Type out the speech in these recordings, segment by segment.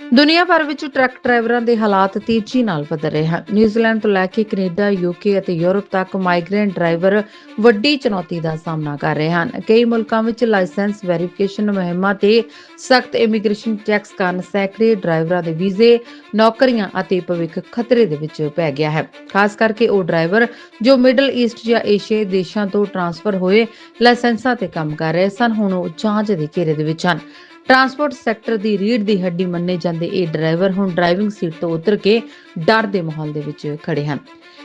ਦੁਨੀਆ ਭਰ ਵਿੱਚ ਟਰੱਕ ਡਰਾਈਵਰਾਂ ਦੇ ਹਾਲਾਤ ਤੇਜ਼ੀ ਨਾਲ ਬਦਲ ਰਹੇ ਹਨ। ਨਿਊਜ਼ੀਲੈਂਡ ਤੋਂ ਲੈ ਕੇ ਕੈਨੇਡਾ, ਯੂਕੇ ਅਤੇ ਯੂਰਪ ਤੱਕ ਮਾਈਗ੍ਰੈਂਟ ਡਰਾਈਵਰ ਵੱਡੀ ਚੁਣੌਤੀ ਦਾ ਸਾਹਮਣਾ ਕਰ ਰਹੇ ਹਨ। ਕਈ ਮੁਲਕਾਂ ਵਿੱਚ ਲਾਇਸੈਂਸ ਵੈਰੀਫਿਕੇਸ਼ਨ ਮੁਹਿੰਮਾਂ ਤੇ ਸਖਤ ਇਮੀਗ੍ਰੇਸ਼ਨ ਚੈੱਕਸ ਕਾਰਨ ਸੈਂਕੜੇ ਡਰਾਈਵਰਾਂ ਦੇ ਵੀਜ਼ੇ, ਨੌਕਰੀਆਂ ਅਤੇ ਭਵਿੱਖ ਖਤਰੇ ਦੇ ਵਿੱਚ ਪੈ ਗਿਆ ਹੈ। ਖਾਸ ਕਰਕੇ ਉਹ ਡਰਾਈਵਰ ਜੋ ਮਿਡਲ ਈਸਟ ਜਾਂ ਏਸ਼ੀਆਈ ਦੇਸ਼ਾਂ ਤੋਂ ਟ੍ਰਾਂਸਫਰ ਹੋਏ ਲਾਇਸੈਂਸਾਂ ਤੇ ਕੰਮ ਕਰ ਰਹੇ ਸਨ, ਹੁਣ ਉਹ ਜਾਂਚ ਦੇ ਘੇਰੇ ਦੇ ਵਿੱਚ ਹਨ। ਟਰਾਂਸਪੋਰਟ ਸੈਕਟਰ ਦੀ ਰੀੜ ਦੀ ਹੱਡੀ ਮੰਨੇ ਜਾਂਦੇ ਇਹ ਡਰਾਈਵਰ ਹੁਣ ਡਰਾਈਵਿੰਗ ਸੀਟ ਤੋਂ ਉਤਰ ਕੇ ਡਰ ਦੇ ਮਾਹੌਲ ਦੇ ਵਿੱਚ ਖੜੇ ਹਨ।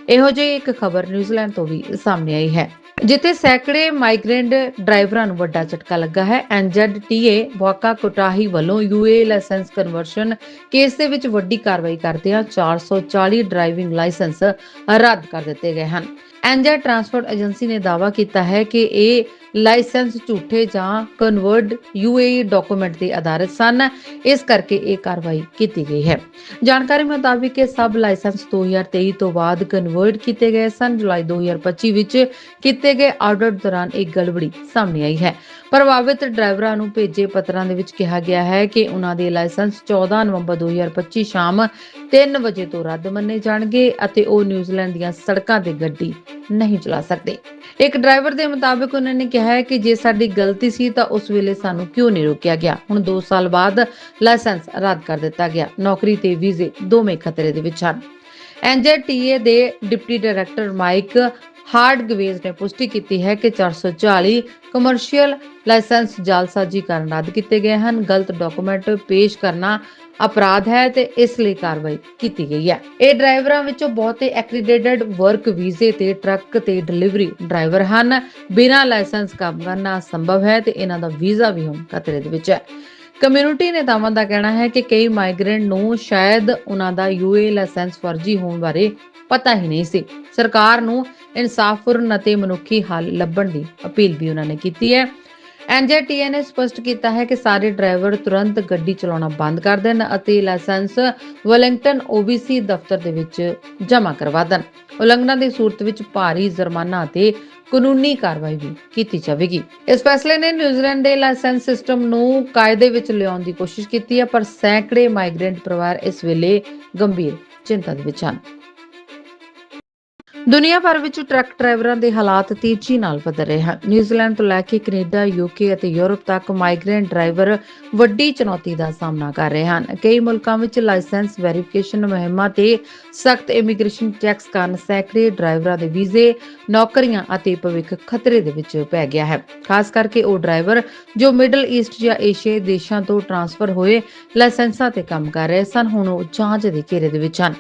ਇਹੋ ਜਿਹੀ ਇੱਕ ਖਬਰ ਨਿਊਜ਼ੀਲੈਂਡ ਤੋਂ ਵੀ ਸਾਹਮਣੇ ਆਈ ਹੈ। ਜਿੱਥੇ ਸੈਂਕੜੇ ਮਾਈਗ੍ਰੈਂਟ ਡਰਾਈਵਰਾਂ ਨੂੰ ਵੱਡਾ ਝਟਕਾ ਲੱਗਾ ਹੈ। ਐਨਜ਼ੈਡਟੀਏ ਵਾਕਾ ਕੋਟਾਹੀ ਵੱਲੋਂ ਯੂਏ ਲਾਇਸੈਂਸ ਕਨਵਰਸ਼ਨ ਕੇਸ ਦੇ ਵਿੱਚ ਵੱਡੀ ਕਾਰਵਾਈ ਕਰਦਿਆਂ 440 ਡਰਾਈਵਿੰਗ ਲਾਇਸੈਂਸ ਰੱਦ ਕਰ ਦਿੱਤੇ ਗਏ ਹਨ। ਐਨਜੈ ਟਰਾਂਸਪੋਰਟ ਏਜੰਸੀ ਨੇ ਦਾਅਵਾ ਕੀਤਾ ਹੈ ਕਿ ਇਹ ਲਾਇਸੈਂਸ ਝੂਠੇ ਜਾਂ ਕਨਵਰਟ ਯੂਏਈ ਡਾਕੂਮੈਂਟ ਤੇ ਆਧਾਰਿਤ ਸਨ। ਇਸ ਕਰਕੇ ਇਹ ਕਾਰਵਾਈ ਕੀਤੀ ਗਈ ਹੈ। ਜਾਣਕਾਰੀ ਮੁਤਾਬਿਕ ਇਹ ਸਭ ਲਾਇਸੈਂਸ 2023 ਤੋਂ ਬਾਅਦ ਕਨਵਰਟ ਕੀਤੇ ਗਏ ਸਨ। ਜੁਲਾਈ 2025 ਵਿੱਚ ਕੀਤੇ ਗਏ ਆਡਿਟ ਦੌਰਾਨ ਇੱਕ ਗੜਬੜੀ ਸਾਹਮਣੇ ਆਈ ਹੈ। ਪ੍ਰਭਾਵਿਤ ਡਰਾਈਵਰਾਂ ਨੂੰ ਭੇਜੇ ਪੱਤਰਾਂ ਦੇ ਵਿੱਚ ਕਿਹਾ ਗਿਆ ਹੈ ਕਿ ਉਹਨਾਂ ਦੇ ਲਾਇਸੈਂਸ 14 ਨਵੰਬਰ 2025 ਸ਼ਾਮ 3 ਵਜੇ ਤੋਂ ਰੱਦ ਮੰਨੇ ਜਾਣਗੇ ਅਤੇ ਉਹ ਨਿਊਜ਼ੀਲੈਂਡ ਦੀਆਂ ਸੜਕਾਂ ਤੇ ਗੱਡੀ ਨਹੀਂ ਚਲਾ ਸਕਦੇ। ਇੱਕ ਡਰਾਈਵਰ ਦੇ ਮੁਤਾਬਕ ਉਹਨਾਂ ਨੇ ਕਿਹਾ ਹੈ ਕਿ ਜੇ ਸਾਡੀ ਗਲਤੀ ਸੀ ਤਾਂ ਉਸ ਵੇਲੇ ਸਾਨੂੰ ਕਿਉਂ ਨਹੀਂ ਰੋਕਿਆ ਗਿਆ? ਹੁਣ 2 ਸਾਲ ਬਾਅਦ ਲਾਇਸੈਂਸ ਰੱਦ ਕਰ ਦਿੱਤਾ ਗਿਆ। ਨੌਕਰੀ ਤੇ ਵੀਜ਼ੇ ਦੋਵੇਂ ਖਤਰੇ ਦੇ ਵਿੱਚ ਹਨ। ਐਨਜੇਟੀਏ ਦੇ ਡਿਪਟੀ ਡਾਇਰੈਕਟਰ ਮਾਈਕ ਹਾਰਡਗਵੇਜ਼ ਨੇ ਪੁਸ਼ਟੀ ਕੀਤੀ ਹੈ ਕਿ 440 ਕਮਰਸ਼ੀਅਲ ਲਾਇਸੈਂਸ ਜਾਲਸਾਜ਼ੀ ਕਾਰਨ ਰੱਦ ਕੀਤੇ ਗਏ ਹਨ। ਗਲਤ ਡਾਕੂਮੈਂਟ ਪੇਸ਼ ਕਰਨਾ ਅਪਰਾਧ ਹੈ ਤੇ ਇਸ ਲਈ ਕਾਰਵਾਈ ਕੀਤੀ ਗਈ ਹੈ। ਇਹ ਡਰਾਈਵਰਾਂ ਵਿੱਚੋਂ ਬਹੁਤੇ ਐਕ੍ਰੀਡਿਟਡ ਵਰਕ ਵੀਜ਼ੇ ਤੇ ਟਰੱਕ ਤੇ ਡਿਲੀਵਰੀ ਡਰਾਈਵਰ ਹਨ। ਬਿਨਾਂ ਲਾਇਸੈਂਸ ਕੰਮ ਕਰਨਾ ਸੰਭਵ ਹੈ ਤੇ ਇਹਨਾਂ ਦਾ ਵੀਜ਼ਾ ਵੀ ਹੁਣ ਖਤਰੇ ਦੇ ਵਿੱਚ ਹੈ। ਕਮਿਊਨਿਟੀ ਨੇਤਾਵਾਂ ਦਾ ਕਹਿਣਾ ਹੈ ਕਿ ਕਈ ਮਾਈਗ੍ਰੈਂਟ ਨੂੰ ਸ਼ਾਇਦ ਉਹਨਾਂ ਦਾ ਯੂਏ ਲਾਇਸੈਂਸ ਫਰਜ਼ੀ ਹੋਣ ਬਾਰੇ ਪਤਾ ਹੀ ਨਹੀਂ ਸੀ। ਸਰਕਾਰ ਨੂੰ ਇਨਸਾਫਪੂਰਨ ਅਤੇ ਮਨੁੱਖੀ ਹੱਲ ਲੱਭਣ ਦੀ ਅਪੀਲ ਵੀ ਉਹਨਾਂ ਨੇ ਕੀਤੀ ਹੈ। ਐਨਜੇਟੀਏ ਨੇ ਸਪਸ਼ਟ ਕੀਤਾ ਹੈ ਕਿ ਸਾਰੇ ਡਰਾਈਵਰ ਤੁਰੰਤ ਗੱਡੀ ਚਲਾਉਣਾ ਬੰਦ ਕਰ ਦੇਣ ਅਤੇ ਲਾਇਸੈਂਸ ਵੈਲਿੰਗਟਨ OBC ਦਫ਼ਤਰ ਦੇ ਵਿੱਚ ਜਮ੍ਹਾਂ ਕਰਵਾ ਦੇਣ। ਉਲੰਘਣਾ ਦੀ ਸੂਰਤ ਵਿੱਚ ਭਾਰੀ ਜੁਰਮਾਨਾ ਅਤੇ ਕਾਨੂੰਨੀ ਕਾਰਵਾਈ ਵੀ ਕੀਤੀ ਜਾਵੇਗੀ। ਇਸ ਫੈਸਲੇ ਨੇ ਨਿਊਜ਼ੀਲੈਂਡ ਦੇ ਲਾਇਸੈਂਸ ਸਿਸਟਮ ਨੂੰ ਕਾਇਦੇ ਵਿੱਚ ਲਿਆਉਣ ਦੀ ਕੋਸ਼ਿਸ਼ ਕੀਤੀ ਹੈ, ਪਰ ਸੈਂਕੜੇ ਮਾਈਗ੍ਰੈਂਟ ਪਰਿਵਾਰ ਇਸ ਵੇਲੇ ਗੰਭੀਰ ਚਿੰਤਾ ਦੇ ਵਿੱਚ ਹਨ। ਦੁਨੀਆ ਭਰ ਵਿੱਚ ਟਰੱਕ ਡਰਾਈਵਰਾਂ ਦੇ ਹਾਲਾਤ ਤੇਜ਼ੀ ਨਾਲ ਬਦਲ ਰਹੇ ਹਨ। ਨਿਊਜ਼ੀਲੈਂਡ ਤੋਂ ਲੈ ਕੇ ਕੈਨੇਡਾ, ਯੂਕੇ ਅਤੇ ਯੂਰਪ ਤੱਕ ਮਾਈਗ੍ਰੈਂਟ ਡਰਾਈਵਰ ਵੱਡੀ ਚੁਣੌਤੀ ਦਾ ਸਾਹਮਣਾ ਕਰ ਰਹੇ ਹਨ। ਕਈ ਮੁਲਕਾਂ ਵਿੱਚ ਲਾਇਸੈਂਸ ਵੈਰੀਫਿਕੇਸ਼ਨ ਮੁਹਿੰਮਾਂ ਤੇ ਸਖਤ ਇਮੀਗ੍ਰੇਸ਼ਨ ਚੈੱਕਸ ਕਾਰਨ ਸੈਂਕੜੇ ਡਰਾਈਵਰਾਂ ਦੇ ਵੀਜ਼ੇ, ਨੌਕਰੀਆਂ ਅਤੇ ਭਵਿੱਖ ਖਤਰੇ ਦੇ ਵਿੱਚ ਪੈ ਗਿਆ ਹੈ। ਖਾਸ ਕਰਕੇ ਉਹ ਡਰਾਈਵਰ ਜੋ ਮਿਡਲ ਈਸਟ ਜਾਂ ਏਸ਼ੀਆਈ ਦੇਸ਼ਾਂ ਤੋਂ ਟ੍ਰਾਂਸਫਰ ਹੋਏ ਲਾਇਸੈਂਸਾਂ ਤੇ ਕੰਮ ਕਰ ਰਹੇ ਸਨ, ਹੁਣ ਉਹ ਜਾਂਚ ਦੇ ਘੇਰੇ ਦੇ ਵਿੱਚ ਹਨ।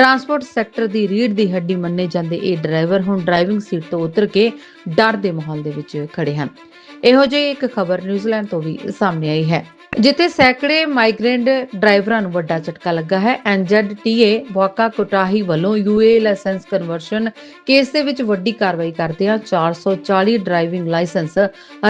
ਟਰਾਂਸਪੋਰਟ ਸੈਕਟਰ ਦੀ ਰੀੜ ਦੀ ਹੱਡੀ ਮੰਨੇ ਜਾਂਦੇ ਇਹ ਡਰਾਈਵਰ ਹੁਣ ਡਰਾਈਵਿੰਗ ਸੀਟ ਤੋਂ ਉਤਰ ਕੇ ਡਰ ਦੇ ਮਾਹੌਲ ਦੇ ਵਿੱਚ ਖੜੇ ਹਨ। ਇਹੋ ਜਿਹੀ ਇੱਕ ਖਬਰ ਨਿਊਜ਼ੀਲੈਂਡ ਤੋਂ ਵੀ ਸਾਹਮਣੇ ਆਈ ਹੈ। ਜਿੱਥੇ ਸੈਂਕੜੇ ਮਾਈਗ੍ਰੈਂਟ ਡਰਾਈਵਰਾਂ ਨੂੰ ਵੱਡਾ ਝਟਕਾ ਲੱਗਾ ਹੈ। ਐਨਜ਼ੈਡਟੀਏ ਵਾਕਾ ਕੋਟਾਹੀ ਵੱਲੋਂ ਯੂਏ ਲਾਇਸੈਂਸ ਕਨਵਰਸ਼ਨ ਕੇਸ ਦੇ ਵਿੱਚ ਵੱਡੀ ਕਾਰਵਾਈ ਕਰਦਿਆਂ 440 ਡਰਾਈਵਿੰਗ ਲਾਇਸੈਂਸ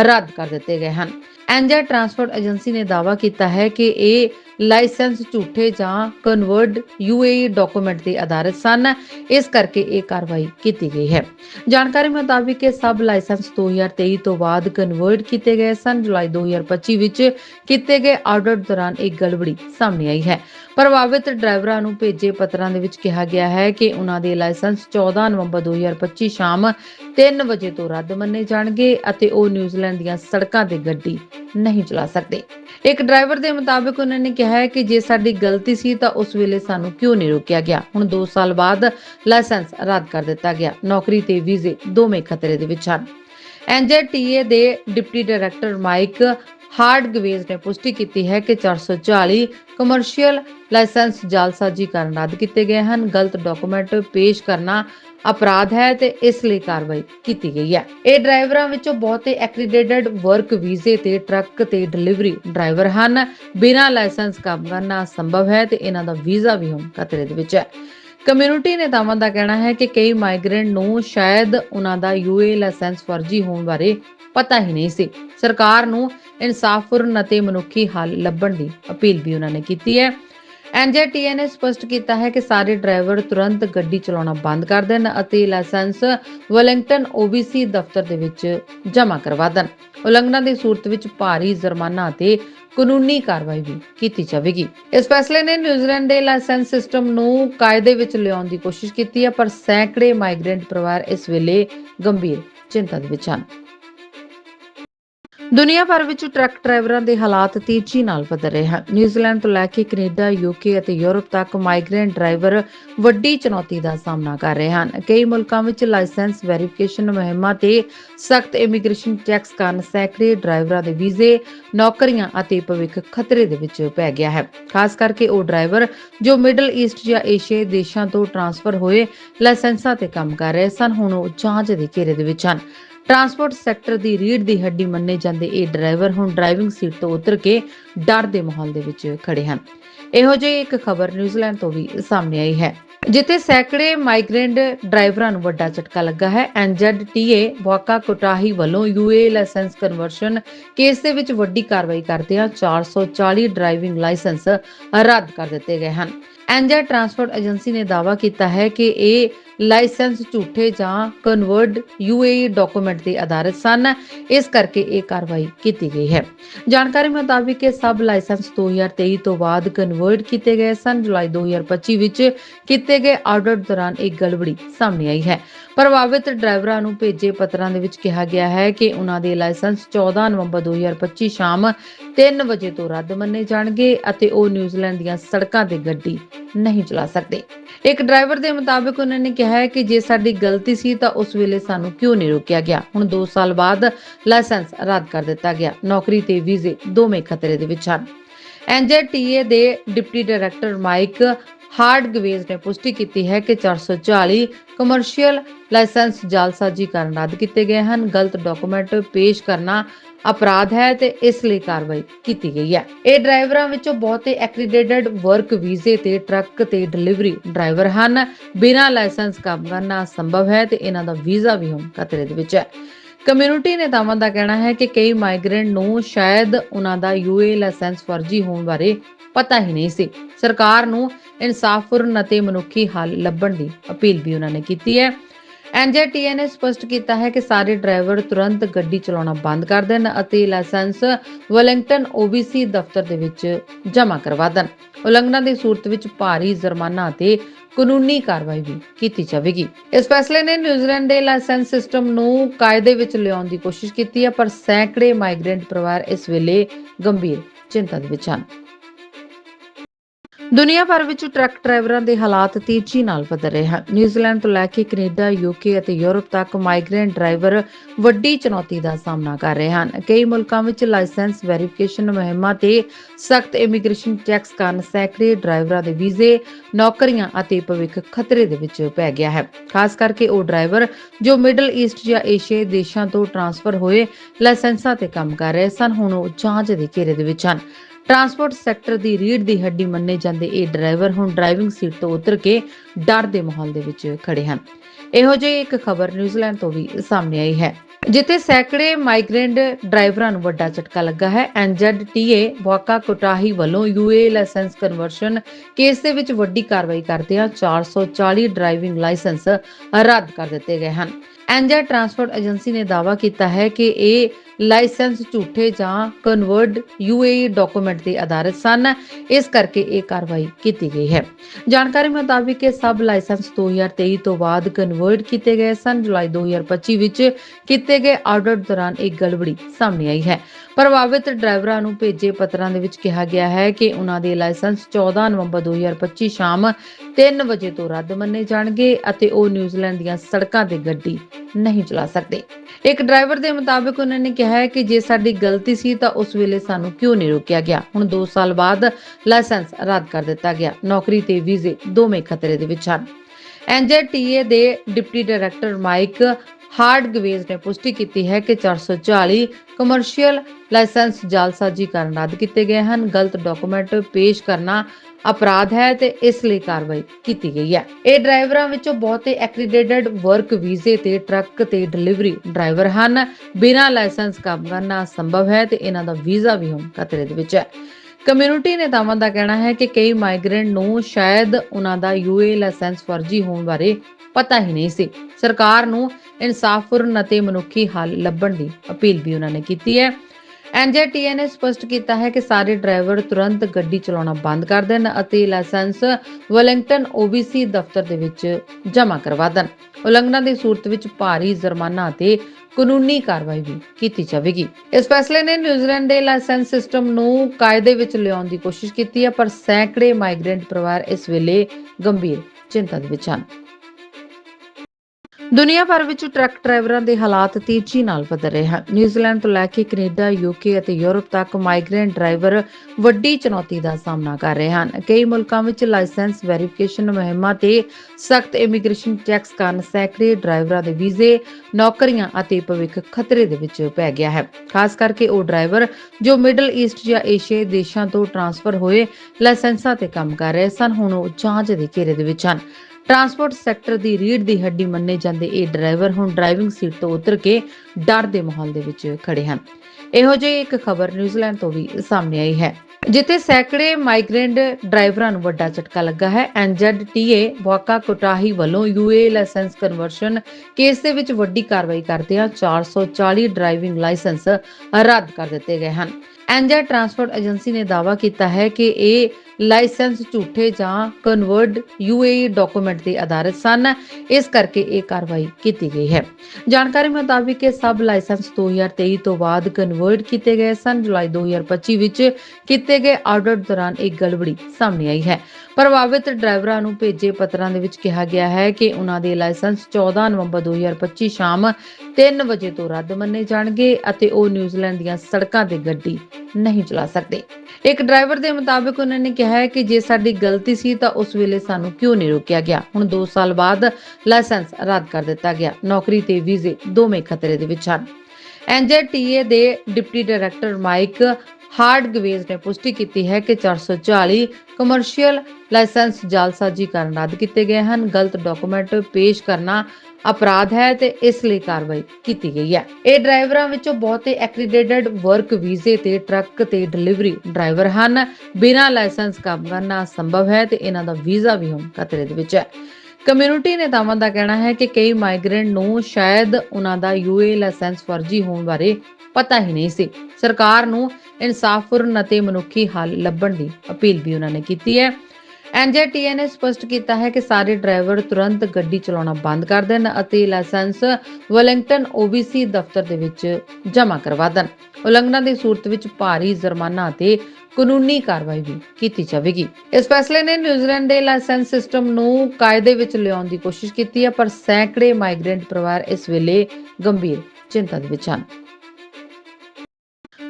ਰੱਦ ਕਰ ਦਿੱਤੇ ਗਏ ਹਨ। ਐਨਜੈ ਟਰਾਂਸਪੋਰਟ ਏਜੰਸੀ ਨੇ ਦਾਅਵਾ ਕੀਤਾ ਹੈ ਕਿ ਇਹ ਲਾਇਸੈਂਸ ਝੂਠੇ ਜਾਂ ਕਨਵਰਟ ਯੂਏਈ ਡਾਕੂਮੈਂਟ ਦੇ ਆਧਾਰਿਤ ਸਨ। ਇਸ ਕਰਕੇ ਇਹ ਕਾਰਵਾਈ ਕੀਤੀ ਗਈ ਹੈ। ਜਾਣਕਾਰੀ ਮੁਤਾਬਿਕ ਇਹ ਸਭ ਲਾਇਸੈਂਸ 2023 ਤੋਂ ਬਾਅਦ ਕਨਵਰਟ ਕੀਤੇ ਗਏ ਸਨ। ਜੁਲਾਈ 2025 ਵਿੱਚ ਕੀਤੇ ਗਏ ਆਡਿਟ ਦੌਰਾਨ ਇੱਕ ਗੜਬੜੀ ਸਾਹਮਣੇ ਆਈ ਹੈ। ਪ੍ਰਭਾਵਿਤ ਡਰਾਈਵਰਾਂ ਨੂੰ ਭੇਜੇ ਪੱਤਰਾਂ ਦੇ ਵਿੱਚ ਕਿਹਾ ਗਿਆ ਹੈ ਕਿ ਉਹਨਾਂ ਦੇ ਲਾਇਸੈਂਸ 14 ਨਵੰਬਰ 2025 ਸ਼ਾਮ 3 ਵਜੇ ਤੋਂ ਰੱਦ ਮੰਨੇ ਜਾਣਗੇ ਅਤੇ ਉਹ ਨਿਊਜ਼ੀਲੈਂਡ ਦੀਆਂ ਸੜਕਾਂ ਤੇ ਗੱਡੀ ਨਹੀਂ ਚਲਾ ਸਕਦੇ। ਇੱਕ ਡਰਾਈਵਰ ਦੇ ਮੁਤਾਬਿਕ ਉਹਨਾਂ ਨੇ ਕਿਹਾ ਹੈ ਕਿ ਜੇ ਸਾਡੀ ਗਲਤੀ ਸੀ ਤਾਂ ਉਸ ਵੇਲੇ ਸਾਨੂੰ ਕਿਉਂ ਨਹੀਂ ਰੋਕਿਆ ਗਿਆ? ਹੁਣ 2 ਸਾਲ ਬਾਅਦ ਲਾਇਸੈਂਸ ਰੱਦ ਕਰ ਦਿੱਤਾ ਗਿਆ। ਨੌਕਰੀ ਤੇ ਵੀਜ਼ੇ ਦੋਵੇਂ ਖਤਰੇ ਦੇ ਵਿੱਚ ਹਨ। ਐਨਜੇਟੀਏ ਦੇ ਡਿਪਟੀ ਡਾਇਰੈਕਟਰ ਮਾਈਕ ਹਾਰਡਗਵੇਜ਼ ਨੇ ਪੁਸ਼ਟੀ ਕੀਤੀ ਹੈ ਕਿ 440 ਕਮਰਸ਼ੀਅਲ ਲਾਇਸੈਂਸ ਜਾਲਸਾਜ਼ੀ ਕਾਰਨ ਰੱਦ ਕੀਤੇ ਗਏ ਹਨ। ਗਲਤ ਡਾਕੂਮੈਂਟ ਪੇਸ਼ ਕਰਨਾ ਅਪਰਾਧ ਹੈ ਤੇ ਇਸ ਲਈ ਕਾਰਵਾਈ ਕੀਤੀ ਗਈ ਹੈ। ਇਹ ਡਰਾਈਵਰਾਂ ਵਿੱਚੋਂ ਬਹੁਤੇ ਐਕ੍ਰੀਡਿਟਡ ਵਰਕ ਵੀਜ਼ੇ ਤੇ ਟਰੱਕ ਤੇ ਡਿਲੀਵਰੀ ਡਰਾਈਵਰ ਹਨ। ਬਿਨਾਂ ਲਾਇਸੈਂਸ ਕੰਮ ਕਰਨਾ ਸੰਭਵ ਹੈ ਤੇ ਇਹਨਾਂ ਦਾ ਵੀਜ਼ਾ ਵੀ ਹੁਣ ਖਤਰੇ ਦੇ ਵਿੱਚ ਹੈ। ਕਮਿਊਨਿਟੀ ਨੇਤਾਵਾਂ ਦਾ ਕਹਿਣਾ ਹੈ ਕਿ ਕਈ ਮਾਈਗ੍ਰੈਂਟ ਨੂੰ ਸ਼ਾਇਦ ਉਹਨਾਂ ਦਾ ਯੂਏ ਲਾਇਸੈਂਸ ਫਰਜ਼ੀ ਹੋਣ ਬਾਰੇ ਪਤਾ ਹੀ ਨਹੀਂ ਸੀ। ਸਰਕਾਰ ਨੂੰ ਇਨਸਾਫਪੂਰਨ ਅਤੇ ਮਨੁੱਖੀ ਹੱਲ ਲੱਭਣ ਦੀ ਅਪੀਲ ਵੀ ਉਹਨਾਂ ਨੇ ਕੀਤੀ ਹੈ। ਐਨਜੇਟੀਏ ਨੇ ਸਪਸ਼ਟ ਕੀਤਾ ਹੈ ਕਿ ਸਾਰੇ ਡਰਾਈਵਰ ਤੁਰੰਤ ਗੱਡੀ ਚਲਾਉਣਾ ਬੰਦ ਕਰ ਦੇਣ ਅਤੇ ਲਾਇਸੈਂਸ ਵੈਲਿੰਗਟਨ OBC ਦਫ਼ਤਰ ਦੇ ਵਿੱਚ ਜਮ੍ਹਾਂ ਕਰਵਾ ਦੇਣ। ਉਲੰਘਣਾ ਦੀ ਸੂਰਤ ਵਿੱਚ ਭਾਰੀ ਜੁਰਮਾਨਾ ਅਤੇ ਕਾਨੂੰਨੀ ਕਾਰਵਾਈ ਵੀ ਕੀਤੀ ਜਾਵੇਗੀ। ਇਸ ਫੈਸਲੇ ਨੇ ਨਿਊਜ਼ੀਲੈਂਡ ਦੇ ਲਾਇਸੈਂਸ ਸਿਸਟਮ ਨੂੰ ਕਾਇਦੇ ਵਿੱਚ ਲਿਆਉਣ ਦੀ ਕੋਸ਼ਿਸ਼ ਕੀਤੀ ਹੈ, ਪਰ ਸੈਂਕੜੇ ਮਾਈਗ੍ਰੈਂਟ ਪਰਿਵਾਰ ਇਸ ਵੇਲੇ ਗੰਭੀਰ ਚਿੰਤਾ ਦੇ ਵਿੱਚ ਹਨ। ਦੁਨੀਆ ਭਰ ਵਿੱਚ ਟਰੱਕ ਡਰਾਈਵਰਾਂ ਦੇ ਹਾਲਾਤ ਤੇਜ਼ੀ ਨਾਲ ਬਦਲ ਰਹੇ ਹਨ। ਨਿਊਜ਼ੀਲੈਂਡ ਤੋਂ ਲੈ ਕੇ ਕੈਨੇਡਾ, ਯੂਕੇ ਅਤੇ ਯੂਰਪ ਤੱਕ ਮਾਈਗ੍ਰੈਂਟ ਡਰਾਈਵਰ ਵੱਡੀ ਚੁਣੌਤੀ ਦਾ ਸਾਹਮਣਾ ਕਰ ਰਹੇ ਹਨ। ਕਈ ਮੁਲਕਾਂ ਵਿੱਚ ਲਾਇਸੈਂਸ ਵੈਰੀਫਿਕੇਸ਼ਨ ਮੁਹਿੰਮਾਂ ਤੇ ਸਖਤ ਇਮੀਗ੍ਰੇਸ਼ਨ ਚੈੱਕਸ ਕਾਰਨ ਸੈਂਕੜੇ ਡਰਾਈਵਰਾਂ ਦੇ ਵੀਜ਼ੇ, ਨੌਕਰੀਆਂ ਅਤੇ ਭਵਿੱਖ ਖਤਰੇ ਦੇ ਵਿੱਚ ਪੈ ਗਿਆ ਹੈ। ਖਾਸ ਕਰਕੇ ਉਹ ਡਰਾਈਵਰ ਜੋ ਮਿਡਲ ਈਸਟ ਜਾਂ ਏਸ਼ੀਆਈ ਦੇਸ਼ਾਂ ਤੋਂ ਟ੍ਰਾਂਸਫਰ ਹੋਏ ਲਾਇਸੈਂਸਾਂ ਤੇ ਕੰਮ ਕਰ ਰਹੇ ਸਨ, ਹੁਣ ਉਹ ਜਾਂਚ ਦੇ ਘੇਰੇ ਦੇ ਵਿੱਚ ਹਨ। ਟਰਾਂਸਪੋਰਟ ਸੈਕਟਰ ਦੀ ਰੀੜ ਦੀ ਹੱਡੀ ਮੰਨੇ ਜਾਂਦੇ ਇਹ ਡਰਾਈਵਰ ਹੁਣ ਡਰਾਈਵਿੰਗ ਸੀਟ ਤੋਂ ਉਤਰ ਕੇ ਡਰ ਦੇ ਮਾਹੌਲ ਦੇ ਵਿੱਚ ਖੜੇ ਹਨ। ਇਹੋ ਜਿਹੀ ਇੱਕ ਖਬਰ ਨਿਊਜ਼ੀਲੈਂਡ ਤੋਂ ਵੀ ਸਾਹਮਣੇ ਆਈ ਹੈ। ਜਿੱਥੇ ਸੈਂਕੜੇ ਮਾਈਗ੍ਰੈਂਟ ਡਰਾਈਵਰਾਂ ਨੂੰ ਵੱਡਾ ਝਟਕਾ ਲੱਗਾ ਹੈ। ਐਨਜ਼ੈਡਟੀਏ ਵਾਕਾ ਕੋਟਾਹੀ ਵੱਲੋਂ ਯੂਏ ਲਾਇਸੈਂਸ ਕਨਵਰਸ਼ਨ ਕੇਸ ਦੇ ਵਿੱਚ ਵੱਡੀ ਕਾਰਵਾਈ ਕਰਦਿਆਂ 440 ਡਰਾਈਵਿੰਗ ਲਾਇਸੈਂਸ ਰੱਦ ਕਰ ਦਿੱਤੇ ਗਏ ਹਨ। ਐਨਜੈ ਟਰਾਂਸਪੋਰਟ ਏਜੰਸੀ ਨੇ ਦਾਅਵਾ ਕੀਤਾ ਹੈ ਕਿ ਇਹ ਲਾਇਸੈਂਸ ਝੂਠੇ ਜਾਂ ਕਨਵਰਟ ਯੂਏਈ ਡਾਕੂਮੈਂਟ ਦੇ ਆਧਾਰਿਤ ਸਨ। ਇਸ ਕਰਕੇ ਇਹ ਕਾਰਵਾਈ ਕੀਤੀ ਗਈ ਹੈ। ਜਾਣਕਾਰੀ ਮੁਤਾਬਿਕ ਇਹ ਸਭ ਲਾਇਸੈਂਸ 2023 ਤੋਂ ਬਾਅਦ ਕਨਵਰਟ ਕੀਤੇ ਗਏ ਸਨ। ਜੁਲਾਈ 2025 ਵਿੱਚ ਕੀਤੇ ਗਏ ਆਡਿਟ ਦੌਰਾਨ ਇੱਕ ਗੜਬੜੀ ਸਾਹਮਣੇ ਆਈ ਹੈ। ਪ੍ਰਭਾਵਿਤ ਡਰਾਈਵਰਾਂ ਨੂੰ ਭੇਜੇ ਪੱਤਰਾਂ ਦੇ ਵਿੱਚ ਕਿਹਾ ਗਿਆ ਹੈ ਕਿ ਉਹਨਾਂ ਦੇ ਲਾਇਸੈਂਸ 14 ਨਵੰਬਰ 2025 ਸ਼ਾਮ 3 ਵਜੇ ਤੋਂ ਰੱਦ ਮੰਨੇ ਜਾਣਗੇ ਅਤੇ ਉਹ ਨਿਊਜ਼ੀਲੈਂਡ ਦੀਆਂ ਸੜਕਾਂ ਤੇ ਗੱਡੀ ਨਹੀਂ ਚਲਾ ਸਕਦੇ। ਇੱਕ ਡਰਾਈਵਰ ਦੇ ਮੁਤਾਬਿਕ ਉਹਨਾਂ ਨੇ ਕਿਹਾ ਹੈ ਕਿ ਜੇ ਸਾਡੀ ਗਲਤੀ ਸੀ ਤਾਂ ਉਸ ਵੇਲੇ ਸਾਨੂੰ ਕਿਉਂ ਨਹੀਂ ਰੋਕਿਆ ਗਿਆ? ਹੁਣ 2 ਸਾਲ ਬਾਅਦ ਲਾਇਸੈਂਸ ਰੱਦ ਕਰ ਦਿੱਤਾ ਗਿਆ। ਨੌਕਰੀ ਤੇ ਵੀਜ਼ੇ ਦੋਵੇਂ ਖਤਰੇ ਦੇ ਵਿੱਚ ਹਨ। ਐਨਜੇਟੀਏ ਦੇ ਡਿਪਟੀ ਡਾਇਰੈਕਟਰ ਮਾਈਕ ਹਾਰਡਗਵੇਜ਼ ਨੇ ਪੁਸ਼ਟੀ ਕੀਤੀ ਹੈ ਕਿ 440 ਕਮਰਸ਼ੀਅਲ ਲਾਇਸੈਂਸ ਜਾਲਸਾਜ਼ੀ ਕਾਰਨ ਰੱਦ ਕੀਤੇ ਗਏ ਹਨ। ਗਲਤ ਡਾਕੂਮੈਂਟ ਪੇਸ਼ ਕਰਨਾ ਅਪਰਾਧ ਹੈ ਤੇ ਇਸ ਲਈ ਕਾਰਵਾਈ ਕੀਤੀ ਗਈ ਹੈ। ਇਹ ਡਰਾਈਵਰਾਂ ਵਿੱਚੋਂ ਬਹੁਤੇ ਐਕ੍ਰੀਡਿਟਡ ਵਰਕ ਵੀਜ਼ੇ ਤੇ ਟਰੱਕ ਤੇ ਡਿਲੀਵਰੀ ਡਰਾਈਵਰ ਹਨ। ਬਿਨਾਂ ਲਾਇਸੈਂਸ ਕੰਮ ਕਰਨਾ ਸੰਭਵ ਹੈ ਤੇ ਇਹਨਾਂ ਦਾ ਵੀਜ਼ਾ ਵੀ ਹੁਣ ਖਤਰੇ ਦੇ ਵਿੱਚ ਹੈ। ਕਮਿਊਨਿਟੀ ਨੇਤਾਵਾਂ ਦਾ ਕਹਿਣਾ ਹੈ ਕਿ ਕਈ ਮਾਈਗ੍ਰੈਂਟ ਨੂੰ ਸ਼ਾਇਦ ਉਹਨਾਂ ਦਾ ਯੂਏ ਲਾਇਸੈਂਸ ਫਰਜ਼ੀ ਹੋਣ ਬਾਰੇ ਪਤਾ ਹੀ ਨਹੀਂ ਸੀ। ਸਰਕਾਰ ਨੂੰ ਇਨਸਾਫਪੂਰਨ ਅਤੇ ਮਨੁੱਖੀ ਹੱਲ ਲੱਭਣ ਦੀ ਅਪੀਲ ਵੀ ਉਹਨਾਂ ਨੇ ਕੀਤੀ ਹੈ। ਐਨਜੇਟੀਏ ਨੇ ਸਪਸ਼ਟ ਕੀਤਾ ਹੈ ਕਿ ਸਾਰੇ ਡਰਾਈਵਰ ਤੁਰੰਤ ਗੱਡੀ ਚਲਾਉਣਾ ਬੰਦ ਕਰ ਦੇਣ ਅਤੇ ਲਾਇਸੈਂਸ ਵੈਲਿੰਗਟਨ OBC ਦਫ਼ਤਰ ਦੇ ਵਿੱਚ ਜਮ੍ਹਾਂ ਕਰਵਾ ਦੇਣ। ਉਲੰਘਣਾ ਦੀ ਸੂਰਤ ਵਿੱਚ ਭਾਰੀ ਜੁਰਮਾਨਾ ਅਤੇ ਕਾਨੂੰਨੀ ਕਾਰਵਾਈ ਵੀ ਕੀਤੀ ਜਾਵੇਗੀ। ਇਸ ਫੈਸਲੇ ਨੇ ਨਿਊਜ਼ੀਲੈਂਡ ਦੇ ਲਾਇਸੈਂਸ ਸਿਸਟਮ ਨੂੰ ਕਾਇਦੇ ਵਿੱਚ ਲਿਆਉਣ ਦੀ ਕੋਸ਼ਿਸ਼ ਕੀਤੀ ਹੈ, ਪਰ ਸੈਂਕੜੇ ਮਾਈਗ੍ਰੈਂਟ ਪਰਿਵਾਰ ਇਸ ਵੇਲੇ ਗੰਭੀਰ ਚਿੰਤਾ ਦੇ ਵਿੱਚ ਹਨ। ਦੁਨੀਆ ਭਰ ਵਿੱਚ ਟਰੱਕ ਡਰਾਈਵਰਾਂ ਦੇ ਹਾਲਾਤ ਤੇਜ਼ੀ ਨਾਲ ਬਦਲ ਰਹੇ ਹਨ। ਨਿਊਜ਼ੀਲੈਂਡ ਤੋਂ ਲੈ ਕੇ ਕੈਨੇਡਾ, ਯੂਕੇ ਅਤੇ ਯੂਰਪ ਤੱਕ ਮਾਈਗ੍ਰੈਂਟ ਡਰਾਈਵਰ ਵੱਡੀ ਚੁਣੌਤੀ ਦਾ ਸਾਹਮਣਾ ਕਰ ਰਹੇ ਹਨ। ਕਈ ਮੁਲਕਾਂ ਵਿੱਚ ਲਾਇਸੈਂਸ ਵੈਰੀਫਿਕੇਸ਼ਨ ਮੁਹਿੰਮਾਂ ਤੇ ਸਖਤ ਇਮੀਗ੍ਰੇਸ਼ਨ ਚੈੱਕਸ ਕਾਰਨ ਸੈਂਕੜੇ ਡਰਾਈਵਰਾਂ ਦੇ ਵੀਜ਼ੇ, ਨੌਕਰੀਆਂ ਅਤੇ ਭਵਿੱਖ ਖਤਰੇ ਦੇ ਵਿੱਚ ਪੈ ਗਿਆ ਹੈ। ਖਾਸ ਕਰਕੇ ਉਹ ਡਰਾਈਵਰ ਜੋ ਮਿਡਲ ਈਸਟ ਜਾਂ ਏਸ਼ੀਆਈ ਦੇਸ਼ਾਂ ਤੋਂ ਟ੍ਰਾਂਸਫਰ ਹੋਏ ਲਾਇਸੈਂਸਾਂ ਤੇ ਕੰਮ ਕਰ ਰਹੇ ਸਨ, ਹੁਣ ਉਹ ਜਾਂਚ ਦੇ ਘੇਰੇ ਦੇ ਵਿੱਚ ਹਨ। ਟਰਾਂਸਪੋਰਟ ਸੈਕਟਰ ਦੀ ਰੀੜ ਦੀ ਹੱਡੀ ਮੰਨੇ ਜਾਂਦੇ ਇਹ ਡਰਾਈਵਰ ਹੁਣ ਡਰਾਈਵਿੰਗ ਸੀਟ ਤੋਂ ਉਤਰ ਕੇ ਡਰ ਦੇ ਮਾਹੌਲ ਦੇ ਵਿੱਚ ਖੜੇ ਹਨ। ਇਹੋ ਜਿਹੀ ਇੱਕ ਖਬਰ ਨਿਊਜ਼ੀਲੈਂਡ ਤੋਂ ਵੀ ਸਾਹਮਣੇ ਆਈ ਹੈ। ਜਿੱਥੇ ਸੈਂਕੜੇ ਮਾਈਗ੍ਰੈਂਟ ਡਰਾਈਵਰਾਂ ਨੂੰ ਵੱਡਾ ਝਟਕਾ ਲੱਗਾ ਹੈ। ਐਨਜ਼ੈਡਟੀਏ ਵਾਕਾ ਕੋਟਾਹੀ ਵੱਲੋਂ ਯੂਏ ਲਾਇਸੈਂਸ ਕਨਵਰਸ਼ਨ ਕੇਸ ਦੇ ਵਿੱਚ ਵੱਡੀ ਕਾਰਵਾਈ ਕਰਦਿਆਂ 440 ਡਰਾਈਵਿੰਗ ਲਾਇਸੈਂਸ ਰੱਦ ਕਰ ਦਿੱਤੇ ਗਏ ਹਨ। ਐਨਜੈ ਟਰਾਂਸਪੋਰਟ ਏਜੰਸੀ ਨੇ ਦਾਅਵਾ ਕੀਤਾ ਹੈ ਕਿ ਇਹ ਲਾਇਸੈਂਸ ਝੂਠੇ ਜਾਂ ਕਨਵਰਟ ਯੂਏਈ ਡਾਕੂਮੈਂਟ ਦੇ ਆਧਾਰਿਤ ਸਨ। ਇਸ ਕਰਕੇ ਇਹ ਕਾਰਵਾਈ ਕੀਤੀ ਗਈ ਹੈ। ਜਾਣਕਾਰੀ ਮੁਤਾਬਿਕ ਇਹ ਸਭ ਲਾਇਸੈਂਸ 2023 ਤੋਂ ਬਾਅਦ ਕਨਵਰਟ ਕੀਤੇ ਗਏ ਸਨ। ਜੁਲਾਈ 2025 ਵਿੱਚ ਕੀਤੇ ਗਏ ਆਡਿਟ ਦੌਰਾਨ ਇੱਕ ਗੜਬੜੀ ਸਾਹਮਣੇ ਆਈ ਹੈ। ਪ੍ਰਭਾਵਿਤ ਡਰਾਈਵਰਾਂ ਨੂੰ ਭੇਜੇ ਪੱਤਰਾਂ ਦੇ ਵਿੱਚ ਕਿਹਾ ਗਿਆ ਹੈ ਕਿ ਉਹਨਾਂ ਦੇ ਲਾਇਸੈਂਸ 14 ਨਵੰਬਰ 2025 ਸ਼ਾਮ 3 ਵਜੇ ਤੋਂ ਰੱਦ ਮੰਨੇ ਜਾਣਗੇ ਅਤੇ ਉਹ ਨਿਊਜ਼ੀਲੈਂਡ ਦੀਆਂ ਸੜਕਾਂ ਤੇ ਗੱਡੀ ਨਹੀਂ ਚਲਾ ਸਕਦੇ। ਇੱਕ ਡਰਾਈਵਰ ਦੇ ਮੁਤਾਬਿਕ ਉਹਨਾਂ ਨੇ ਕਿਹਾ ਹੈ ਕਿ ਜੇ ਸਾਡੀ ਗਲਤੀ ਸੀ ਤਾਂ ਉਸ ਵੇਲੇ ਸਾਨੂੰ ਕਿਉਂ ਨਹੀਂ ਰੋਕਿਆ ਗਿਆ? ਹੁਣ 2 ਸਾਲ ਬਾਅਦ ਲਾਇਸੈਂਸ ਰੱਦ ਕਰ ਦਿੱਤਾ ਗਿਆ। ਨੌਕਰੀ ਤੇ ਵੀਜ਼ੇ ਦੋਵੇਂ ਖਤਰੇ ਦੇ ਵਿੱਚ ਹਨ। ਐਨਜੇਟੀਏ ਦੇ ਡਿਪਟੀ ਡਾਇਰੈਕਟਰ ਮਾਈਕ ਹਾਰਡਗਵੇਜ਼ ਨੇ ਪੁਸ਼ਟੀ ਕੀਤੀ ਹੈ ਕਿ 440 ਕਮਰਸ਼ੀਅਲ ਲਾਇਸੈਂਸ ਜਾਲਸਾਜ਼ੀ ਕਾਰਨ ਰੱਦ ਕੀਤੇ ਗਏ ਹਨ। ਗਲਤ ਡਾਕੂਮੈਂਟ ਪੇਸ਼ ਕਰਨਾ ਅਪਰਾਧ ਹੈ ਤੇ ਇਸ ਲਈ ਕਾਰਵਾਈ ਕੀਤੀ ਗਈ ਹੈ। ਇਹ ਡਰਾਈਵਰਾਂ ਵਿੱਚੋਂ ਬਹੁਤੇ ਐਕ੍ਰੀਡਿਟਡ ਵਰਕ ਵੀਜ਼ੇ ਤੇ ਟਰੱਕ ਤੇ ਡਿਲੀਵਰੀ ਡਰਾਈਵਰ ਹਨ। ਬਿਨਾਂ ਲਾਇਸੈਂਸ ਕੰਮ ਕਰਨਾ ਸੰਭਵ ਹੈ ਤੇ ਇਹਨਾਂ ਦਾ ਵੀਜ਼ਾ ਵੀ ਹੁਣ ਖਤਰੇ ਦੇ ਵਿੱਚ ਹੈ। ਕਮਿਊਨਿਟੀ ਨੇਤਾਵਾਂ ਦਾ ਕਹਿਣਾ ਹੈ ਕਿ ਕਈ ਮਾਈਗ੍ਰੈਂਟ ਨੂੰ ਸ਼ਾਇਦ ਉਹਨਾਂ ਦਾ ਯੂਏ ਲਾਇਸੈਂਸ ਫਰਜ਼ੀ ਹੋਣ ਬਾਰੇ ਪਤਾ ਹੀ ਨਹੀਂ ਸੀ। ਸਰਕਾਰ ਨੂੰ ਇਨਸਾਫਪੂਰਨ ਅਤੇ ਮਨੁੱਖੀ ਹੱਲ ਲੱਭਣ ਦੀ ਅਪੀਲ ਵੀ ਉਹਨਾਂ ਨੇ ਕੀਤੀ ਹੈ। ਐਨਜੀਟੀਏ ਨੇ ਸਪਸ਼ਟ ਕੀਤਾ ਹੈ ਕਿ ਸਾਰੇ ਡਰਾਈਵਰ ਤੁਰੰਤ ਗੱਡੀ ਚਲਾਉਣਾ ਬੰਦ ਕਰ ਦੇਣ ਅਤੇ ਲਾਇਸੈਂਸ ਵੈਲਿੰਗਟਨ OBC ਦਫ਼ਤਰ ਦੇ ਵਿੱਚ ਜਮ੍ਹਾਂ ਕਰਵਾ ਦੇਣ। ਉਲੰਘਣਾ ਦੀ ਸੂਰਤ ਵਿੱਚ ਭਾਰੀ ਜੁਰਮਾਨਾ ਅਤੇ ਕਾਨੂੰਨੀ ਕਾਰਵਾਈ ਵੀ ਕੀਤੀ ਜਾਵੇਗੀ। ਇਸ ਫੈਸਲੇ ਨੇ ਨਿਊਜ਼ੀਲੈਂਡ ਦੇ ਲਾਇਸੈਂਸ ਸਿਸਟਮ ਨੂੰ ਕਾਇਦੇ ਵਿੱਚ ਲਿਆਉਣ ਦੀ ਕੋਸ਼ਿਸ਼ ਕੀਤੀ ਹੈ, ਪਰ ਸੈਂਕੜੇ ਮਾਈਗ੍ਰੈਂਟ ਪਰਿਵਾਰ ਇਸ ਵੇਲੇ ਗੰਭੀਰ ਚਿੰਤਾ ਦੇ ਵਿੱਚ ਹਨ। ਦੁਨੀਆ ਭਰ ਵਿੱਚ ਟਰੱਕ ਡਰਾਈਵਰਾਂ ਦੇ ਹਾਲਾਤ ਤੇਜ਼ੀ ਨਾਲ ਬਦਲ ਰਹੇ ਹਨ। ਨਿਊਜ਼ੀਲੈਂਡ ਤੋਂ ਲੈ ਕੇ ਕੈਨੇਡਾ, ਯੂਕੇ ਅਤੇ ਯੂਰਪ ਤੱਕ ਮਾਈਗ੍ਰੈਂਟ ਡਰਾਈਵਰ ਵੱਡੀ ਚੁਣੌਤੀ ਦਾ ਸਾਹਮਣਾ ਕਰ ਰਹੇ ਹਨ। ਕਈ ਮੁਲਕਾਂ ਵਿੱਚ ਲਾਇਸੈਂਸ ਵੈਰੀਫਿਕੇਸ਼ਨ ਮੁਹਿੰਮਾਂ ਤੇ ਸਖਤ ਇਮੀਗ੍ਰੇਸ਼ਨ ਚੈੱਕਸ ਕਾਰਨ ਸੈਂਕੜੇ ਡਰਾਈਵਰਾਂ ਦੇ ਵੀਜ਼ੇ, ਨੌਕਰੀਆਂ ਅਤੇ ਭਵਿੱਖ ਖਤਰੇ ਦੇ ਵਿੱਚ ਪੈ ਗਿਆ ਹੈ। ਖਾਸ ਕਰਕੇ ਉਹ ਡਰਾਈਵਰ ਜੋ ਮਿਡਲ ਈਸਟ ਜਾਂ ਏਸ਼ੀਆਈ ਦੇਸ਼ਾਂ ਤੋਂ ਟ੍ਰਾਂਸਫਰ ਹੋਏ ਲਾਇਸੈਂਸਾਂ ਤੇ ਕੰਮ ਕਰ ਰਹੇ ਸਨ, ਹੁਣ ਉਹ ਜਾਂਚ ਦੇ ਘੇਰੇ ਦੇ ਵਿੱਚ ਹਨ। ਟਰਾਂਸਪੋਰਟ ਸੈਕਟਰ ਦੀ ਰੀੜ ਦੀ ਹੱਡੀ ਮੰਨੇ ਜਾਂਦੇ ਇਹ ਡਰਾਈਵਰ ਹੁਣ ਡਰਾਈਵਿੰਗ ਸੀਟ ਤੋਂ ਉਤਰ ਕੇ ਡਰ ਦੇ ਮਾਹੌਲ ਦੇ ਵਿੱਚ ਖੜੇ ਹਨ। ਇਹੋ ਜਿਹੀ ਇੱਕ ਖਬਰ ਨਿਊਜ਼ੀਲੈਂਡ ਤੋਂ ਵੀ ਸਾਹਮਣੇ ਆਈ ਹੈ। ਜਿੱਥੇ ਸੈਂਕੜੇ ਮਾਈਗ੍ਰੈਂਟ ਡਰਾਈਵਰਾਂ ਨੂੰ ਵੱਡਾ ਝਟਕਾ ਲੱਗਾ ਹੈ। ਐਨਜ਼ੈਡਟੀਏ ਵਾਕਾ ਕੋਟਾਹੀ ਵੱਲੋਂ ਯੂਏ ਲਾਇਸੈਂਸ ਕਨਵਰਸ਼ਨ ਕੇਸ ਦੇ ਵਿੱਚ ਵੱਡੀ ਕਾਰਵਾਈ ਕਰਦਿਆਂ 440 ਡਰਾਈਵਿੰਗ ਲਾਇਸੈਂਸ ਰੱਦ ਕਰ ਦਿੱਤੇ ਗਏ ਹਨ। ਐਨਜੈ ਟਰਾਂਸਪੋਰਟ ਏਜੰਸੀ ਨੇ ਦਾਅਵਾ ਕੀਤਾ ਹੈ ਕਿ ਇਹ ਲਾਇਸੈਂਸ ਝੂਠੇ ਜਾਂ ਕਨਵਰਟ ਯੂਏਈ ਡਾਕੂਮੈਂਟ ਦੇ ਆਧਾਰਿਤ ਸਨ। ਇਸ ਕਰਕੇ ਇਹ ਕਾਰਵਾਈ ਕੀਤੀ ਗਈ ਹੈ। ਜਾਣਕਾਰੀ ਮੁਤਾਬਿਕ ਇਹ ਸਭ ਲਾਇਸੈਂਸ 2023 ਤੋਂ ਬਾਅਦ ਕਨਵਰਟ ਕੀਤੇ ਗਏ ਸਨ। ਜੁਲਾਈ 2025 ਵਿੱਚ ਕੀਤੇ ਗਏ ਆਡਿਟ ਦੌਰਾਨ ਇੱਕ ਗੜਬੜੀ ਸਾਹਮਣੇ ਆਈ ਹੈ। ਪ੍ਰਭਾਵਿਤ ਡਰਾਈਵਰਾਂ ਨੂੰ ਭੇਜੇ ਪੱਤਰਾਂ ਦੇ ਵਿੱਚ ਕਿਹਾ ਗਿਆ ਹੈ ਕਿ ਉਹਨਾਂ ਦੇ ਲਾਇਸੈਂਸ 14 ਨਵੰਬਰ 2025 ਸ਼ਾਮ 3 ਵਜੇ ਤੋਂ ਰੱਦ ਮੰਨੇ ਜਾਣਗੇ ਅਤੇ ਉਹ ਨਿਊਜ਼ੀਲੈਂਡ ਦੀਆਂ ਸੜਕਾਂ ਤੇ ਗੱਡੀ ਨਹੀਂ ਚਲਾ ਸਕਦੇ। ਇੱਕ ਡਰਾਈਵਰ ਦੇ ਮੁਤਾਬਿਕ ਉਹਨਾਂ ਨੇ ਕਿਹਾ ਹੈ ਕਿ ਜੇ ਸਾਡੀ ਗਲਤੀ ਸੀ ਤਾਂ ਉਸ ਵੇਲੇ ਸਾਨੂੰ ਕਿਉਂ ਨਹੀਂ ਰੋਕਿਆ ਗਿਆ? ਹੁਣ 2 ਸਾਲ ਬਾਅਦ ਲਾਇਸੈਂਸ ਰੱਦ ਕਰ ਦਿੱਤਾ ਗਿਆ। ਨੌਕਰੀ ਤੇ ਵੀਜ਼ੇ ਦੋਵੇਂ ਖਤਰੇ ਦੇ ਵਿੱਚ ਹਨ। ਐਨਜੀਟੀਏ ਦੇ ਡਿਪਟੀ ਡਾਇਰੈਕਟਰ ਮਾਈਕ ਹਾਰਡਗਵੇਜ਼ ਨੇ ਪੁਸ਼ਟੀ ਕੀਤੀ ਹੈ ਕਿ 440 ਕਮਰਸ਼ੀਅਲ ਲਾਇਸੈਂਸ ਜਾਲਸਾਜ਼ੀ ਕਾਰਨ ਰੱਦ ਕੀਤੇ ਗਏ ਹਨ। ਗਲਤ ਡਾਕੂਮੈਂਟ ਪੇਸ਼ ਕਰਨਾ ਅਪਰਾਧ ਹੈ ਤੇ ਇਸ ਲਈ ਕਾਰਵਾਈ ਕੀਤੀ ਗਈ ਹੈ। ਇਹ ਡਰਾਈਵਰਾਂ ਵਿੱਚੋਂ ਬਹੁਤੇ ਐਕ੍ਰੀਡਿਟਡ ਵਰਕ ਵੀਜ਼ੇ ਤੇ ਟਰੱਕ ਤੇ ਡਿਲੀਵਰੀ ਡਰਾਈਵਰ ਹਨ। ਬਿਨਾਂ ਲਾਇਸੈਂਸ ਕੰਮ ਕਰਨਾ ਸੰਭਵ ਹੈ ਤੇ ਇਹਨਾਂ ਦਾ ਵੀਜ਼ਾ ਵੀ ਹੁਣ ਖਤਰੇ ਦੇ ਵਿੱਚ ਹੈ। ਕਮਿਊਨਿਟੀ ਨੇਤਾਵਾਂ ਦਾ ਕਹਿਣਾ ਹੈ ਕਿ ਕਈ ਮਾਈਗ੍ਰੈਂਟ ਨੂੰ ਸ਼ਾਇਦ ਉਹਨਾਂ ਦਾ ਯੂਏ ਲਾਇਸੈਂਸ ਫਰਜ਼ੀ ਹੋਣ ਬਾਰੇ ਪਤਾ ਹੀ ਨਹੀਂ ਸੀ। ਸਰਕਾਰ ਨੂੰ ਇਨਸਾਫਪੂਰਨ ਅਤੇ ਮਨੁੱਖੀ ਹੱਲ ਲੱਭਣ ਦੀ ਅਪੀਲ ਵੀ ਉਹਨਾਂ ਨੇ ਕੀਤੀ ਹੈ। ਐਨਜੀਟੀਏ ਨੇ ਸਪਸ਼ਟ ਕੀਤਾ ਹੈ ਕਿ ਸਾਰੇ ਡਰਾਈਵਰ ਤੁਰੰਤ ਗੱਡੀ ਚਲਾਉਣਾ ਬੰਦ ਕਰ ਦੇਣ ਅਤੇ ਲਾਇਸੈਂਸ ਵੈਲਿੰਗਟਨ OBC ਦਫ਼ਤਰ ਦੇ ਵਿੱਚ ਜਮ੍ਹਾਂ ਕਰਵਾ ਦੇਣ। ਉਲੰਘਣਾ ਦੀ ਸੂਰਤ ਵਿੱਚ ਭਾਰੀ ਜੁਰਮਾਨਾ ਅਤੇ ਕਾਨੂੰਨੀ ਕਾਰਵਾਈ ਵੀ ਕੀਤੀ ਜਾਵੇਗੀ। ਇਸ ਫੈਸਲੇ ਨੇ ਨਿਊਜ਼ੀਲੈਂਡ ਦੇ ਲਾਇਸੈਂਸ ਸਿਸਟਮ ਨੂੰ ਕਾਇਦੇ ਵਿੱਚ ਲਿਆਉਣ ਦੀ ਕੋਸ਼ਿਸ਼ ਕੀਤੀ ਹੈ, ਪਰ ਸੈਂਕੜੇ ਮਾਈਗ੍ਰੈਂਟ ਪਰਿਵਾਰ ਇਸ ਵੇਲੇ ਗੰਭੀਰ ਚਿੰਤਾ ਦੇ ਵਿੱਚ ਹਨ।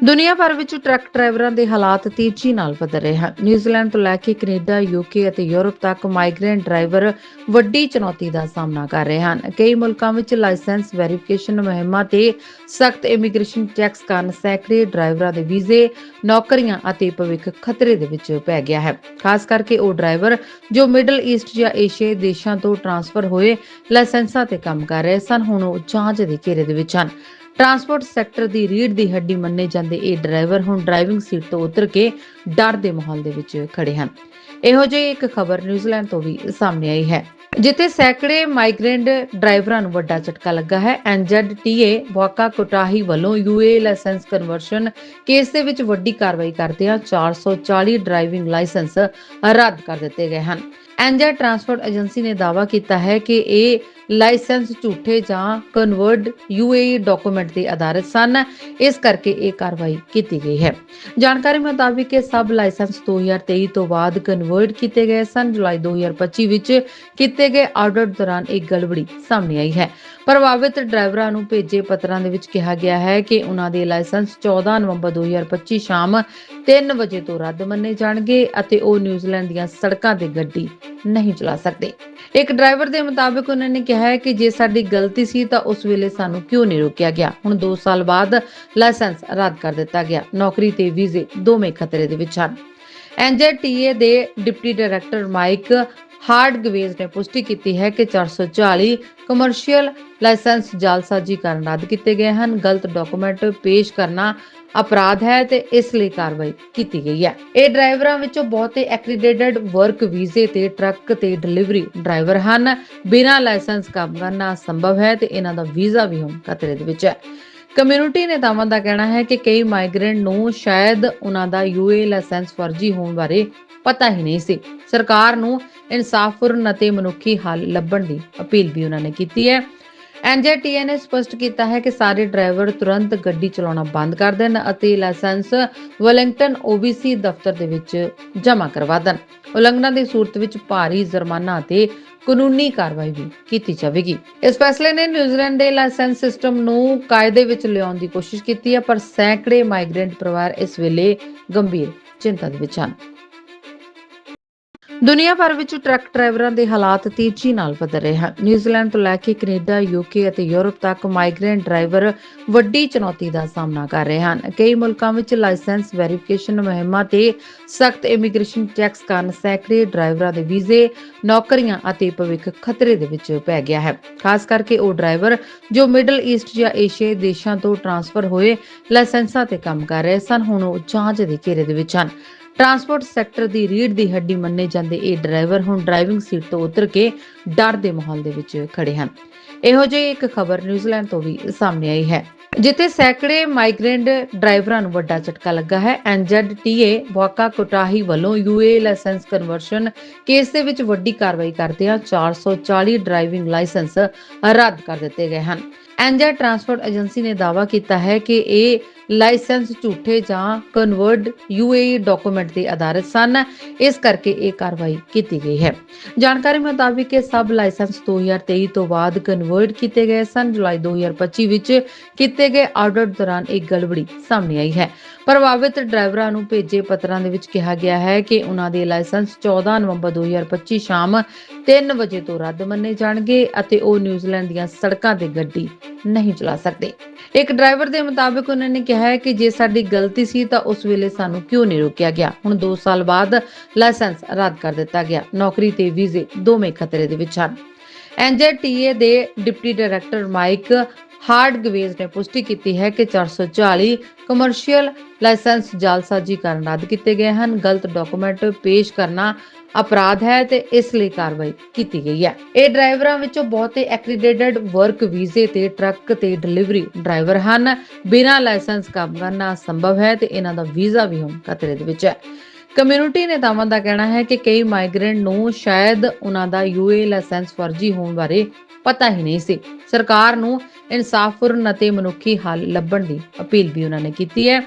ਦੁਨੀਆ ਭਰ ਵਿੱਚ ਟਰੱਕ ਡਰਾਈਵਰਾਂ ਦੇ ਹਾਲਾਤ ਤੇਜ਼ੀ ਨਾਲ ਬਦਲ ਰਹੇ ਹਨ। ਨਿਊਜ਼ੀਲੈਂਡ ਤੋਂ ਲੈ ਕੇ ਕੈਨੇਡਾ, ਯੂਕੇ ਅਤੇ ਯੂਰਪ ਤੱਕ ਮਾਈਗ੍ਰੈਂਟ ਡਰਾਈਵਰ ਵੱਡੀ ਚੁਣੌਤੀ ਦਾ ਸਾਹਮਣਾ ਕਰ ਰਹੇ ਹਨ। ਕਈ ਮੁਲਕਾਂ ਵਿੱਚ ਲਾਇਸੈਂਸ ਵੈਰੀਫਿਕੇਸ਼ਨ ਮੁਹਿੰਮਾਂ ਤੇ ਸਖਤ ਇਮੀਗ੍ਰੇਸ਼ਨ ਚੈੱਕਸ ਕਾਰਨ ਸੈਂਕੜੇ ਡਰਾਈਵਰਾਂ ਦੇ ਵੀਜ਼ੇ, ਨੌਕਰੀਆਂ ਅਤੇ ਭਵਿੱਖ ਖਤਰੇ ਦੇ ਵਿੱਚ ਪੈ ਗਿਆ ਹੈ। ਖਾਸ ਕਰਕੇ ਉਹ ਡਰਾਈਵਰ ਜੋ ਮਿਡਲ ਈਸਟ ਜਾਂ ਏਸ਼ੀਆਈ ਦੇਸ਼ਾਂ ਤੋਂ ਟ੍ਰਾਂਸਫਰ ਹੋਏ ਲਾਇਸੈਂਸਾਂ ਤੇ ਕੰਮ ਕਰ ਰਹੇ ਸਨ, ਹੁਣ ਉਹ ਜਾਂਚ ਦੇ ਘੇਰੇ ਦੇ ਵਿੱਚ ਹਨ। ਟਰਾਂਸਪੋਰਟ ਸੈਕਟਰ ਦੀ ਰੀੜ ਦੀ ਹੱਡੀ ਮੰਨੇ ਜਾਂਦੇ ਇਹ ਡਰਾਈਵਰ ਹੁਣ ਡਰਾਈਵਿੰਗ ਸੀਟ ਤੋਂ ਉਤਰ ਕੇ ਡਰ ਦੇ ਮਾਹੌਲ ਦੇ ਵਿੱਚ ਖੜੇ ਹਨ। ਇਹੋ ਜਿਹੀ ਇੱਕ ਖਬਰ ਨਿਊਜ਼ੀਲੈਂਡ ਤੋਂ ਵੀ ਸਾਹਮਣੇ ਆਈ ਹੈ। ਜਿੱਥੇ ਸੈਂਕੜੇ ਮਾਈਗ੍ਰੈਂਟ ਡਰਾਈਵਰਾਂ ਨੂੰ ਵੱਡਾ ਝਟਕਾ ਲੱਗਾ ਹੈ। ਐਨਜ਼ੈਡਟੀਏ ਵਾਕਾ ਕੋਟਾਹੀ ਵੱਲੋਂ ਯੂਏ ਲਾਇਸੈਂਸ ਕਨਵਰਸ਼ਨ ਕੇਸ ਦੇ ਵਿੱਚ ਵੱਡੀ ਕਾਰਵਾਈ ਕਰਦਿਆਂ 440 ਡਰਾਈਵਿੰਗ ਲਾਇਸੈਂਸ ਰੱਦ ਕਰ ਦਿੱਤੇ ਗਏ ਹਨ। ਐਨਜੈ ਟਰਾਂਸਪੋਰਟ ਏਜੰਸੀ ਨੇ ਦਾਅਵਾ ਕੀਤਾ ਹੈ ਕਿ ਇਹ ਲਾਇਸੈਂਸ ਝੂਠੇ ਜਾਂ ਕਨਵਰਟ ਯੂਏਈ ਡਾਕੂਮੈਂਟ ਤੇ ਆਧਾਰਿਤ ਸਨ। ਇਸ ਕਰਕੇ ਇਹ ਕਾਰਵਾਈ ਕੀਤੀ ਗਈ ਹੈ। ਜਾਣਕਾਰੀ ਮੁਤਾਬਿਕ ਇਹ ਸਭ ਲਾਇਸੈਂਸ 2023 ਤੋਂ ਬਾਅਦ ਕਨਵਰਟ ਕੀਤੇ ਗਏ ਸਨ। ਜੁਲਾਈ 2025 ਵਿੱਚ ਕੀਤੇ ਗਏ ਆਡਿਟ ਦੌਰਾਨ ਇੱਕ ਗੜਬੜੀ ਸਾਹਮਣੇ ਆਈ ਹੈ। ਪ੍ਰਭਾਵਿਤ ਡਰਾਈਵਰਾਂ ਨੂੰ ਭੇਜੇ ਪੱਤਰਾਂ ਦੇ ਵਿੱਚ ਕਿਹਾ ਗਿਆ ਹੈ ਕਿ ਉਹਨਾਂ ਦੇ ਲਾਇਸੈਂਸ 14 ਨਵੰਬਰ 2025 ਸ਼ਾਮ 3 ਵਜੇ ਤੋਂ ਰੱਦ ਮੰਨੇ ਜਾਣਗੇ ਅਤੇ ਉਹ ਨਿਊਜ਼ੀਲੈਂਡ ਦੀਆਂ ਸੜਕਾਂ ਤੇ ਗੱਡੀ ਨਹੀਂ ਚਲਾ ਸਕਦੇ। ਇੱਕ ਡਰਾਈਵਰ ਦੇ ਮੁਤਾਬਕ ਉਹਨਾਂ ਨੇ ਕਿਹਾ ਹੈ ਕਿ ਜੇ ਸਾਡੀ ਗਲਤੀ ਸੀ ਤਾਂ ਉਸ ਵੇਲੇ ਸਾਨੂੰ ਕਿਉਂ ਨਹੀਂ ਰੋਕਿਆ ਗਿਆ? ਹੁਣ 2 ਸਾਲ ਬਾਅਦ ਲਾਇਸੈਂਸ ਰੱਦ ਕਰ ਦਿੱਤਾ ਗਿਆ। ਨੌਕਰੀ ਤੇ ਵੀਜ਼ੇ ਦੋਵੇਂ ਖਤਰੇ ਦੇ ਵਿੱਚ ਹਨ। ਐਨਜੀਟੀਏ ਦੇ ਡਿਪਟੀ ਡਾਇਰੈਕਟਰ ਮਾਈਕ ਹਾਰਡਗਵੇਜ਼ ਨੇ ਪੁਸ਼ਟੀ ਕੀਤੀ ਹੈ ਕਿ 440 ਕਮਰਸ਼ੀਅਲ ਲਾਇਸੈਂਸ ਜਾਲਸਾਜ਼ੀ ਕਾਰਨ ਰੱਦ ਕੀਤੇ ਗਏ ਹਨ। ਗਲਤ ਡਾਕੂਮੈਂਟ ਪੇਸ਼ ਕਰਨਾ ਅਪਰਾਧ ਹੈ ਤੇ ਇਸ ਲਈ ਕਾਰਵਾਈ ਕੀਤੀ ਗਈ ਹੈ। ਇਹ ਡਰਾਈਵਰਾਂ ਵਿੱਚੋਂ ਬਹੁਤੇ ਐਕ੍ਰੀਡਿਟਡ ਵਰਕ ਵੀਜ਼ੇ ਤੇ ਟਰੱਕ ਤੇ ਡਿਲੀਵਰੀ ਡਰਾਈਵਰ ਹਨ। ਬਿਨਾਂ ਲਾਇਸੈਂਸ ਕੰਮ ਕਰਨਾ ਸੰਭਵ ਹੈ ਤੇ ਇਹਨਾਂ ਦਾ ਵੀਜ਼ਾ ਵੀ ਹੁਣ ਖਤਰੇ ਦੇ ਵਿੱਚ ਹੈ। ਕਮਿਊਨਿਟੀ ਨੇਤਾਵਾਂ ਦਾ ਕਹਿਣਾ ਹੈ ਕਿ ਕਈ ਮਾਈਗ੍ਰੈਂਟ ਨੂੰ ਸ਼ਾਇਦ ਉਹਨਾਂ ਦਾ ਯੂਏ ਲਾਇਸੈਂਸ ਫਰਜ਼ੀ ਹੋਣ ਬਾਰੇ ਪਤਾ ਹੀ ਨਹੀਂ ਸੀ। ਸਰਕਾਰ ਨੂੰ ਇਨਸਾਫਪੂਰਨ ਅਤੇ ਮਨੁੱਖੀ ਹੱਲ ਲੱਭਣ ਦੀ ਅਪੀਲ ਵੀ ਉਹਨਾਂ ਨੇ ਕੀਤੀ ਹੈ। ਐਨਜੀਟੀਏ ਨੇ ਸਪਸ਼ਟ ਕੀਤਾ ਹੈ ਕਿ ਸਾਰੇ ਡਰਾਈਵਰ ਤੁਰੰਤ ਗੱਡੀ ਚਲਾਉਣਾ ਬੰਦ ਕਰ ਦੇਣ ਅਤੇ ਲਾਇਸੈਂਸ ਵੈਲਿੰਗਟਨ OBC ਦਫ਼ਤਰ ਦੇ ਵਿੱਚ ਜਮ੍ਹਾਂ ਕਰਵਾ ਦੇਣ। ਉਲੰਘਣਾ ਦੀ ਸੂਰਤ ਵਿੱਚ ਭਾਰੀ ਜੁਰਮਾਨਾ ਅਤੇ ਕਾਨੂੰਨੀ ਕਾਰਵਾਈ ਵੀ ਕੀਤੀ ਜਾਵੇਗੀ। ਇਸ ਫੈਸਲੇ ਨੇ ਨਿਊਜ਼ੀਲੈਂਡ ਦੇ ਲਾਇਸੈਂਸ ਸਿਸਟਮ ਨੂੰ ਕਾਇਦੇ ਵਿੱਚ ਲਿਆਉਣ ਦੀ ਕੋਸ਼ਿਸ਼ ਕੀਤੀ ਹੈ, ਪਰ ਸੈਂਕੜੇ ਮਾਈਗ੍ਰੈਂਟ ਪਰਿਵਾਰ ਇਸ ਵੇਲੇ ਗੰਭੀਰ ਚਿੰਤਾ ਦੇ ਵਿੱਚ ਹਨ। ਦੁਨੀਆ ਭਰ ਵਿੱਚ ਟਰੱਕ ਡਰਾਈਵਰਾਂ ਦੇ ਹਾਲਾਤ ਤੇਜ਼ੀ ਨਾਲ ਬਦਲ ਰਹੇ ਹਨ। ਨਿਊਜ਼ੀਲੈਂਡ ਤੋਂ ਲੈ ਕੇ ਕੈਨੇਡਾ, ਯੂਕੇ ਅਤੇ ਯੂਰਪ ਤੱਕ ਮਾਈਗ੍ਰੈਂਟ ਡਰਾਈਵਰ ਵੱਡੀ ਚੁਣੌਤੀ ਦਾ ਸਾਹਮਣਾ ਕਰ ਰਹੇ ਹਨ। ਕਈ ਮੁਲਕਾਂ ਵਿੱਚ ਲਾਇਸੈਂਸ ਵੈਰੀਫਿਕੇਸ਼ਨ ਮੁਹਿੰਮਾਂ ਤੇ ਸਖਤ ਇਮੀਗ੍ਰੇਸ਼ਨ ਚੈੱਕਸ ਕਾਰਨ ਸੈਂਕੜੇ ਡਰਾਈਵਰਾਂ ਦੇ ਵੀਜ਼ੇ, ਨੌਕਰੀਆਂ ਅਤੇ ਭਵਿੱਖ ਖਤਰੇ ਦੇ ਵਿੱਚ ਪੈ ਗਿਆ ਹੈ। ਖਾਸ ਕਰਕੇ ਉਹ ਡਰਾਈਵਰ ਜੋ ਮਿਡਲ ਈਸਟ ਜਾਂ ਏਸ਼ੀਆਈ ਦੇਸ਼ਾਂ ਤੋਂ ਟ੍ਰਾਂਸਫਰ ਹੋਏ ਲਾਇਸੈਂਸਾਂ ਤੇ ਕੰਮ ਕਰ ਰਹੇ ਸਨ, ਹੁਣ ਉਹ ਜਾਂਚ ਦੇ ਘੇਰੇ ਦੇ ਵਿੱਚ ਹਨ। ਟਰਾਂਸਪੋਰਟ ਸੈਕਟਰ ਦੀ ਰੀੜ ਦੀ ਹੱਡੀ ਮੰਨੇ ਜਾਂਦੇ ਇਹ ਡਰਾਈਵਰ ਹੁਣ ਡਰਾਈਵਿੰਗ ਸੀਟ ਤੋਂ ਉਤਰ ਕੇ ਡਰ ਦੇ ਮਾਹੌਲ ਦੇ ਵਿੱਚ ਖੜੇ ਹਨ। ਇਹੋ ਜਿਹੀ ਇੱਕ ਖਬਰ ਨਿਊਜ਼ੀਲੈਂਡ ਤੋਂ ਵੀ ਸਾਹਮਣੇ ਆਈ ਹੈ। ਜਿੱਥੇ ਸੈਂਕੜੇ ਮਾਈਗ੍ਰੈਂਟ ਡਰਾਈਵਰਾਂ ਨੂੰ ਵੱਡਾ ਝਟਕਾ ਲੱਗਾ ਹੈ। ਐਨਜ਼ੈਡਟੀਏ ਵਾਕਾ ਕੋਟਾਹੀ ਵੱਲੋਂ ਯੂਏ ਲਾਇਸੈਂਸ ਕਨਵਰਸ਼ਨ ਕੇਸ ਦੇ ਵਿੱਚ ਵੱਡੀ ਕਾਰਵਾਈ ਕਰਦਿਆਂ 440 ਡਰਾਈਵਿੰਗ ਲਾਇਸੈਂਸ ਰੱਦ ਕਰ ਦਿੱਤੇ ਗਏ ਹਨ। ਐਨਜੈ ਟਰਾਂਸਪੋਰਟ ਏਜੰਸੀ ਨੇ ਦਾਅਵਾ ਕੀਤਾ ਹੈ ਕਿ ਇਹ ਲਾਇਸੈਂਸ ਝੂਠੇ ਜਾਂ ਕਨਵਰਟ ਯੂਏਈ ਡਾਕੂਮੈਂਟ ਦੇ ਆਧਾਰਿਤ ਸਨ। ਇਸ ਕਰਕੇ ਇਹ ਕਾਰਵਾਈ ਕੀਤੀ ਗਈ ਹੈ। ਜਾਣਕਾਰੀ ਮੁਤਾਬਿਕ ਇਹ ਸਭ ਲਾਇਸੈਂਸ 2023 ਤੋਂ ਬਾਅਦ ਕਨਵਰਟ ਕੀਤੇ ਗਏ ਸਨ। ਜੁਲਾਈ 2025 ਵਿੱਚ ਕੀਤੇ ਗਏ ਆਡਿਟ ਦੌਰਾਨ ਇੱਕ ਗੜਬੜੀ ਸਾਹਮਣੇ ਆਈ ਹੈ। ਪ੍ਰਭਾਵਿਤ ਡਰਾਈਵਰਾਂ ਨੂੰ ਭੇਜੇ ਪੱਤਰਾਂ ਦੇ ਵਿੱਚ ਕਿਹਾ ਗਿਆ ਹੈ ਕਿ ਉਹਨਾਂ ਦੇ ਲਾਇਸੈਂਸ 14 ਨਵੰਬਰ 2025 ਸ਼ਾਮ 3 ਵਜੇ ਤੋਂ ਰੱਦ ਮੰਨੇ ਜਾਣਗੇ ਅਤੇ ਉਹ ਨਿਊਜ਼ੀਲੈਂਡ ਦੀਆਂ ਸੜਕਾਂ ਤੇ ਗੱਡੀ ਨਹੀਂ ਚਲਾ ਸਕਦੇ। ਇੱਕ ਡਰਾਈਵਰ ਦੇ ਮੁਤਾਬਕ ਉਹਨਾਂ ਨੇ ਕਿਹਾ ਹੈ ਕਿ ਜੇ ਸਾਡੀ ਗਲਤੀ ਸੀ ਤਾਂ ਉਸ ਵੇਲੇ ਸਾਨੂੰ ਕਿਉਂ ਨਹੀਂ ਰੋਕਿਆ ਗਿਆ? ਹੁਣ 2 ਸਾਲ ਬਾਅਦ ਲਾਇਸੈਂਸ ਰੱਦ ਕਰ ਦਿੱਤਾ ਗਿਆ। ਨੌਕਰੀ ਤੇ ਵੀਜ਼ੇ ਦੋਵੇਂ ਖਤਰੇ ਦੇ ਵਿੱਚ ਹਨ। ਐਨਜੀਟੀਏ ਦੇ ਡਿਪਟੀ ਡਾਇਰੈਕਟਰ ਮਾਈਕ ਹਾਰਡਗਵੇਜ਼ ਨੇ ਪੁਸ਼ਟੀ ਕੀਤੀ ਹੈ ਕਿ 440 ਕਮਰਸ਼ੀਅਲ ਲਾਇਸੈਂਸ ਜਾਲਸਾਜ਼ੀ ਕਾਰਨ ਰੱਦ ਕੀਤੇ ਗਏ ਹਨ। ਗਲਤ ਡਾਕੂਮੈਂਟ ਪੇਸ਼ ਕਰਨਾ ਅਪਰਾਧ ਹੈ ਤੇ ਇਸ ਲਈ ਕਾਰਵਾਈ ਕੀਤੀ ਗਈ ਹੈ। ਇਹ ਡਰਾਈਵਰਾਂ ਵਿੱਚੋਂ ਬਹੁਤੇ ਐਕ੍ਰੀਡਿਟਡ ਵਰਕ ਵੀਜ਼ੇ ਤੇ ਟਰੱਕ ਤੇ ਡਿਲੀਵਰੀ ਡਰਾਈਵਰ ਹਨ। ਬਿਨਾਂ ਲਾਇਸੈਂਸ ਕੰਮ ਕਰਨਾ ਸੰਭਵ ਹੈ ਤੇ ਇਹਨਾਂ ਦਾ ਵੀਜ਼ਾ ਵੀ ਹੁਣ ਖਤਰੇ ਦੇ ਵਿੱਚ ਹੈ। ਕਮਿਊਨਿਟੀ ਨੇਤਾਵਾਂ ਦਾ ਕਹਿਣਾ ਹੈ ਕਿ ਕਈ ਮਾਈਗ੍ਰੈਂਟ ਨੂੰ ਸ਼ਾਇਦ ਉਹਨਾਂ ਦਾ ਯੂਏ ਲਾਇਸੈਂਸ ਫਰਜ਼ੀ ਹੋਣ ਬਾਰੇ ਪਤਾ ਹੀ ਨਹੀਂ ਸੀ। ਸਰਕਾਰ ਨੂੰ ਇਨਸਾਫਪੂਰਨ ਅਤੇ ਮਨੁੱਖੀ ਹੱਲ ਲੱਭਣ ਦੀ ਅਪੀਲ ਵੀ ਉਹਨਾਂ ਨੇ ਕੀਤੀ ਹੈ।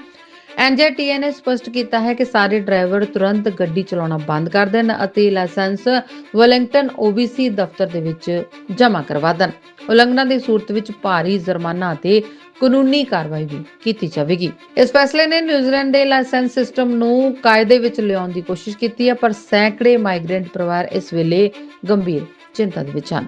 ਐਨਜੀਟੀਏ ਨੇ ਸਪਸ਼ਟ ਕੀਤਾ ਹੈ ਕਿ ਸਾਰੇ ਡਰਾਈਵਰ ਤੁਰੰਤ ਗੱਡੀ ਚਲਾਉਣਾ ਬੰਦ ਕਰ ਦੇਣ ਅਤੇ ਲਾਇਸੈਂਸ ਵੈਲਿੰਗਟਨ OBC ਦਫ਼ਤਰ ਦੇ ਵਿੱਚ ਜਮ੍ਹਾਂ ਕਰਵਾ ਦੇਣ। ਉਲੰਘਣਾ ਦੀ ਸੂਰਤ ਵਿੱਚ ਭਾਰੀ ਜੁਰਮਾਨਾ ਅਤੇ ਕਾਨੂੰਨੀ ਕਾਰਵਾਈ ਵੀ ਕੀਤੀ ਜਾਵੇਗੀ। ਇਸ ਫੈਸਲੇ ਨੇ ਨਿਊਜ਼ੀਲੈਂਡ ਦੇ ਲਾਇਸੈਂਸ ਸਿਸਟਮ ਨੂੰ ਕਾਇਦੇ ਵਿੱਚ ਲਿਆਉਣ ਦੀ ਕੋਸ਼ਿਸ਼ ਕੀਤੀ ਹੈ, ਪਰ ਸੈਂਕੜੇ ਮਾਈਗ੍ਰੈਂਟ ਪਰਿਵਾਰ ਇਸ ਵੇਲੇ ਗੰਭੀਰ ਚਿੰਤਾ ਦੇ ਵਿੱਚ ਹਨ।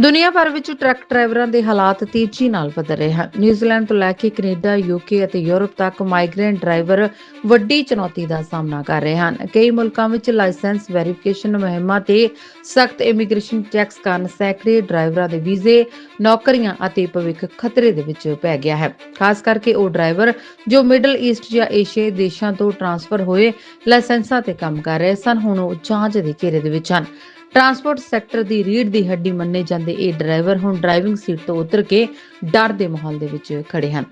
ਦੁਨੀਆ ਭਰ ਵਿੱਚ ਟਰੱਕ ਡਰਾਈਵਰਾਂ ਦੇ ਹਾਲਾਤ ਤੇਜ਼ੀ ਨਾਲ ਬਦਲ ਰਹੇ ਹਨ। ਨਿਊਜ਼ੀਲੈਂਡ ਤੋਂ ਲੈ ਕੇ ਕੈਨੇਡਾ, ਯੂਕੇ ਅਤੇ ਯੂਰਪ ਤੱਕ ਮਾਈਗ੍ਰੈਂਟ ਡਰਾਈਵਰ ਵੱਡੀ ਚੁਣੌਤੀ ਦਾ ਸਾਹਮਣਾ ਕਰ ਰਹੇ ਹਨ। ਕਈ ਮੁਲਕਾਂ ਵਿੱਚ ਲਾਇਸੈਂਸ ਵੈਰੀਫਿਕੇਸ਼ਨ ਮੁਹਿੰਮਾਂ ਤੇ ਸਖਤ ਇਮੀਗ੍ਰੇਸ਼ਨ ਚੈੱਕਸ ਕਾਰਨ ਸੈਂਕੜੇ ਡਰਾਈਵਰਾਂ ਦੇ ਵੀਜ਼ੇ, ਨੌਕਰੀਆਂ ਅਤੇ ਭਵਿੱਖ ਖਤਰੇ ਦੇ ਵਿੱਚ ਪੈ ਗਿਆ ਹੈ। ਖਾਸ ਕਰਕੇ ਉਹ ਡਰਾਈਵਰ ਜੋ ਮਿਡਲ ਈਸਟ ਜਾਂ ਏਸ਼ੀਆਈ ਦੇਸ਼ਾਂ ਤੋਂ ਟ੍ਰਾਂਸਫਰ ਹੋਏ ਲਾਇਸੈਂਸਾਂ ਤੇ ਕੰਮ ਕਰ ਰਹੇ ਸਨ, ਹੁਣ ਉਹ ਜਾਂਚ ਦੇ ਘੇਰੇ ਦੇ ਵਿੱਚ ਹਨ। ਟਰਾਂਸਪੋਰਟ ਸੈਕਟਰ ਦੀ ਰੀੜ ਦੀ ਹੱਡੀ ਮੰਨੇ ਜਾਂਦੇ ਇਹ ਡਰਾਈਵਰ ਹੁਣ ਡਰਾਈਵਿੰਗ ਸੀਟ ਤੋਂ ਉਤਰ ਕੇ ਡਰ ਦੇ ਮਾਹੌਲ ਦੇ ਵਿੱਚ ਖੜੇ ਹਨ।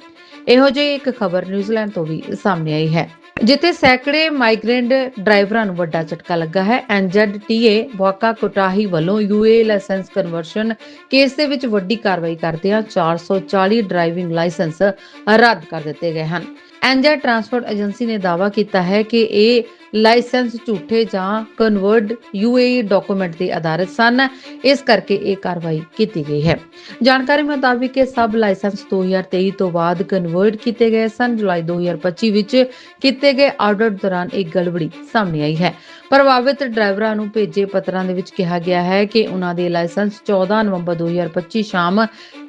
ਇਹੋ ਜਿਹੀ ਇੱਕ ਖਬਰ ਨਿਊਜ਼ੀਲੈਂਡ ਤੋਂ ਵੀ ਸਾਹਮਣੇ ਆਈ ਹੈ। ਜਿੱਥੇ ਸੈਂਕੜੇ ਮਾਈਗ੍ਰੈਂਟ ਡਰਾਈਵਰਾਂ ਨੂੰ ਵੱਡਾ ਝਟਕਾ ਲੱਗਾ ਹੈ। ਐਨਜ਼ੈਡਟੀਏ ਵਾਕਾ ਕੋਟਾਹੀ ਵੱਲੋਂ ਯੂਏ ਲਾਇਸੈਂਸ ਕਨਵਰਸ਼ਨ ਕੇਸ ਦੇ ਵਿੱਚ ਵੱਡੀ ਕਾਰਵਾਈ ਕਰਦਿਆਂ 440 ਡਰਾਈਵਿੰਗ ਲਾਇਸੈਂਸ ਰੱਦ ਕਰ ਦਿੱਤੇ ਗਏ ਹਨ। ਐਨਜੈ ਟਰਾਂਸਪੋਰਟ ਏਜੰਸੀ ਨੇ ਦਾਅਵਾ ਕੀਤਾ ਹੈ ਕਿ ਇਹ ਲਾਇਸੈਂਸ ਝੂਠੇ ਜਾਂ ਕਨਵਰਟ ਯੂਏਈ ਡਾਕੂਮੈਂਟ ਤੇ ਆਧਾਰਿਤ ਸਨ। ਇਸ ਕਰਕੇ ਇਹ ਕਾਰਵਾਈ ਕੀਤੀ ਗਈ ਹੈ। ਜਾਣਕਾਰੀ ਮੁਤਾਬਿਕ ਇਹ ਸਭ ਲਾਇਸੈਂਸ 2023 ਤੋਂ ਬਾਅਦ ਕਨਵਰਟ ਕੀਤੇ ਗਏ ਸਨ। ਜੁਲਾਈ 2025 ਵਿੱਚ ਕੀਤੇ ਗਏ ਆਡਿਟ ਦੌਰਾਨ ਇੱਕ ਗੜਬੜੀ ਸਾਹਮਣੇ ਆਈ ਹੈ। ਪ੍ਰਭਾਵਿਤ ਡਰਾਈਵਰਾਂ ਨੂੰ ਭੇਜੇ ਪੱਤਰਾਂ ਦੇ ਵਿੱਚ ਕਿਹਾ ਗਿਆ ਹੈ ਕਿ ਉਹਨਾਂ ਦੇ ਲਾਇਸੈਂਸ 14 ਨਵੰਬਰ 2025 ਸ਼ਾਮ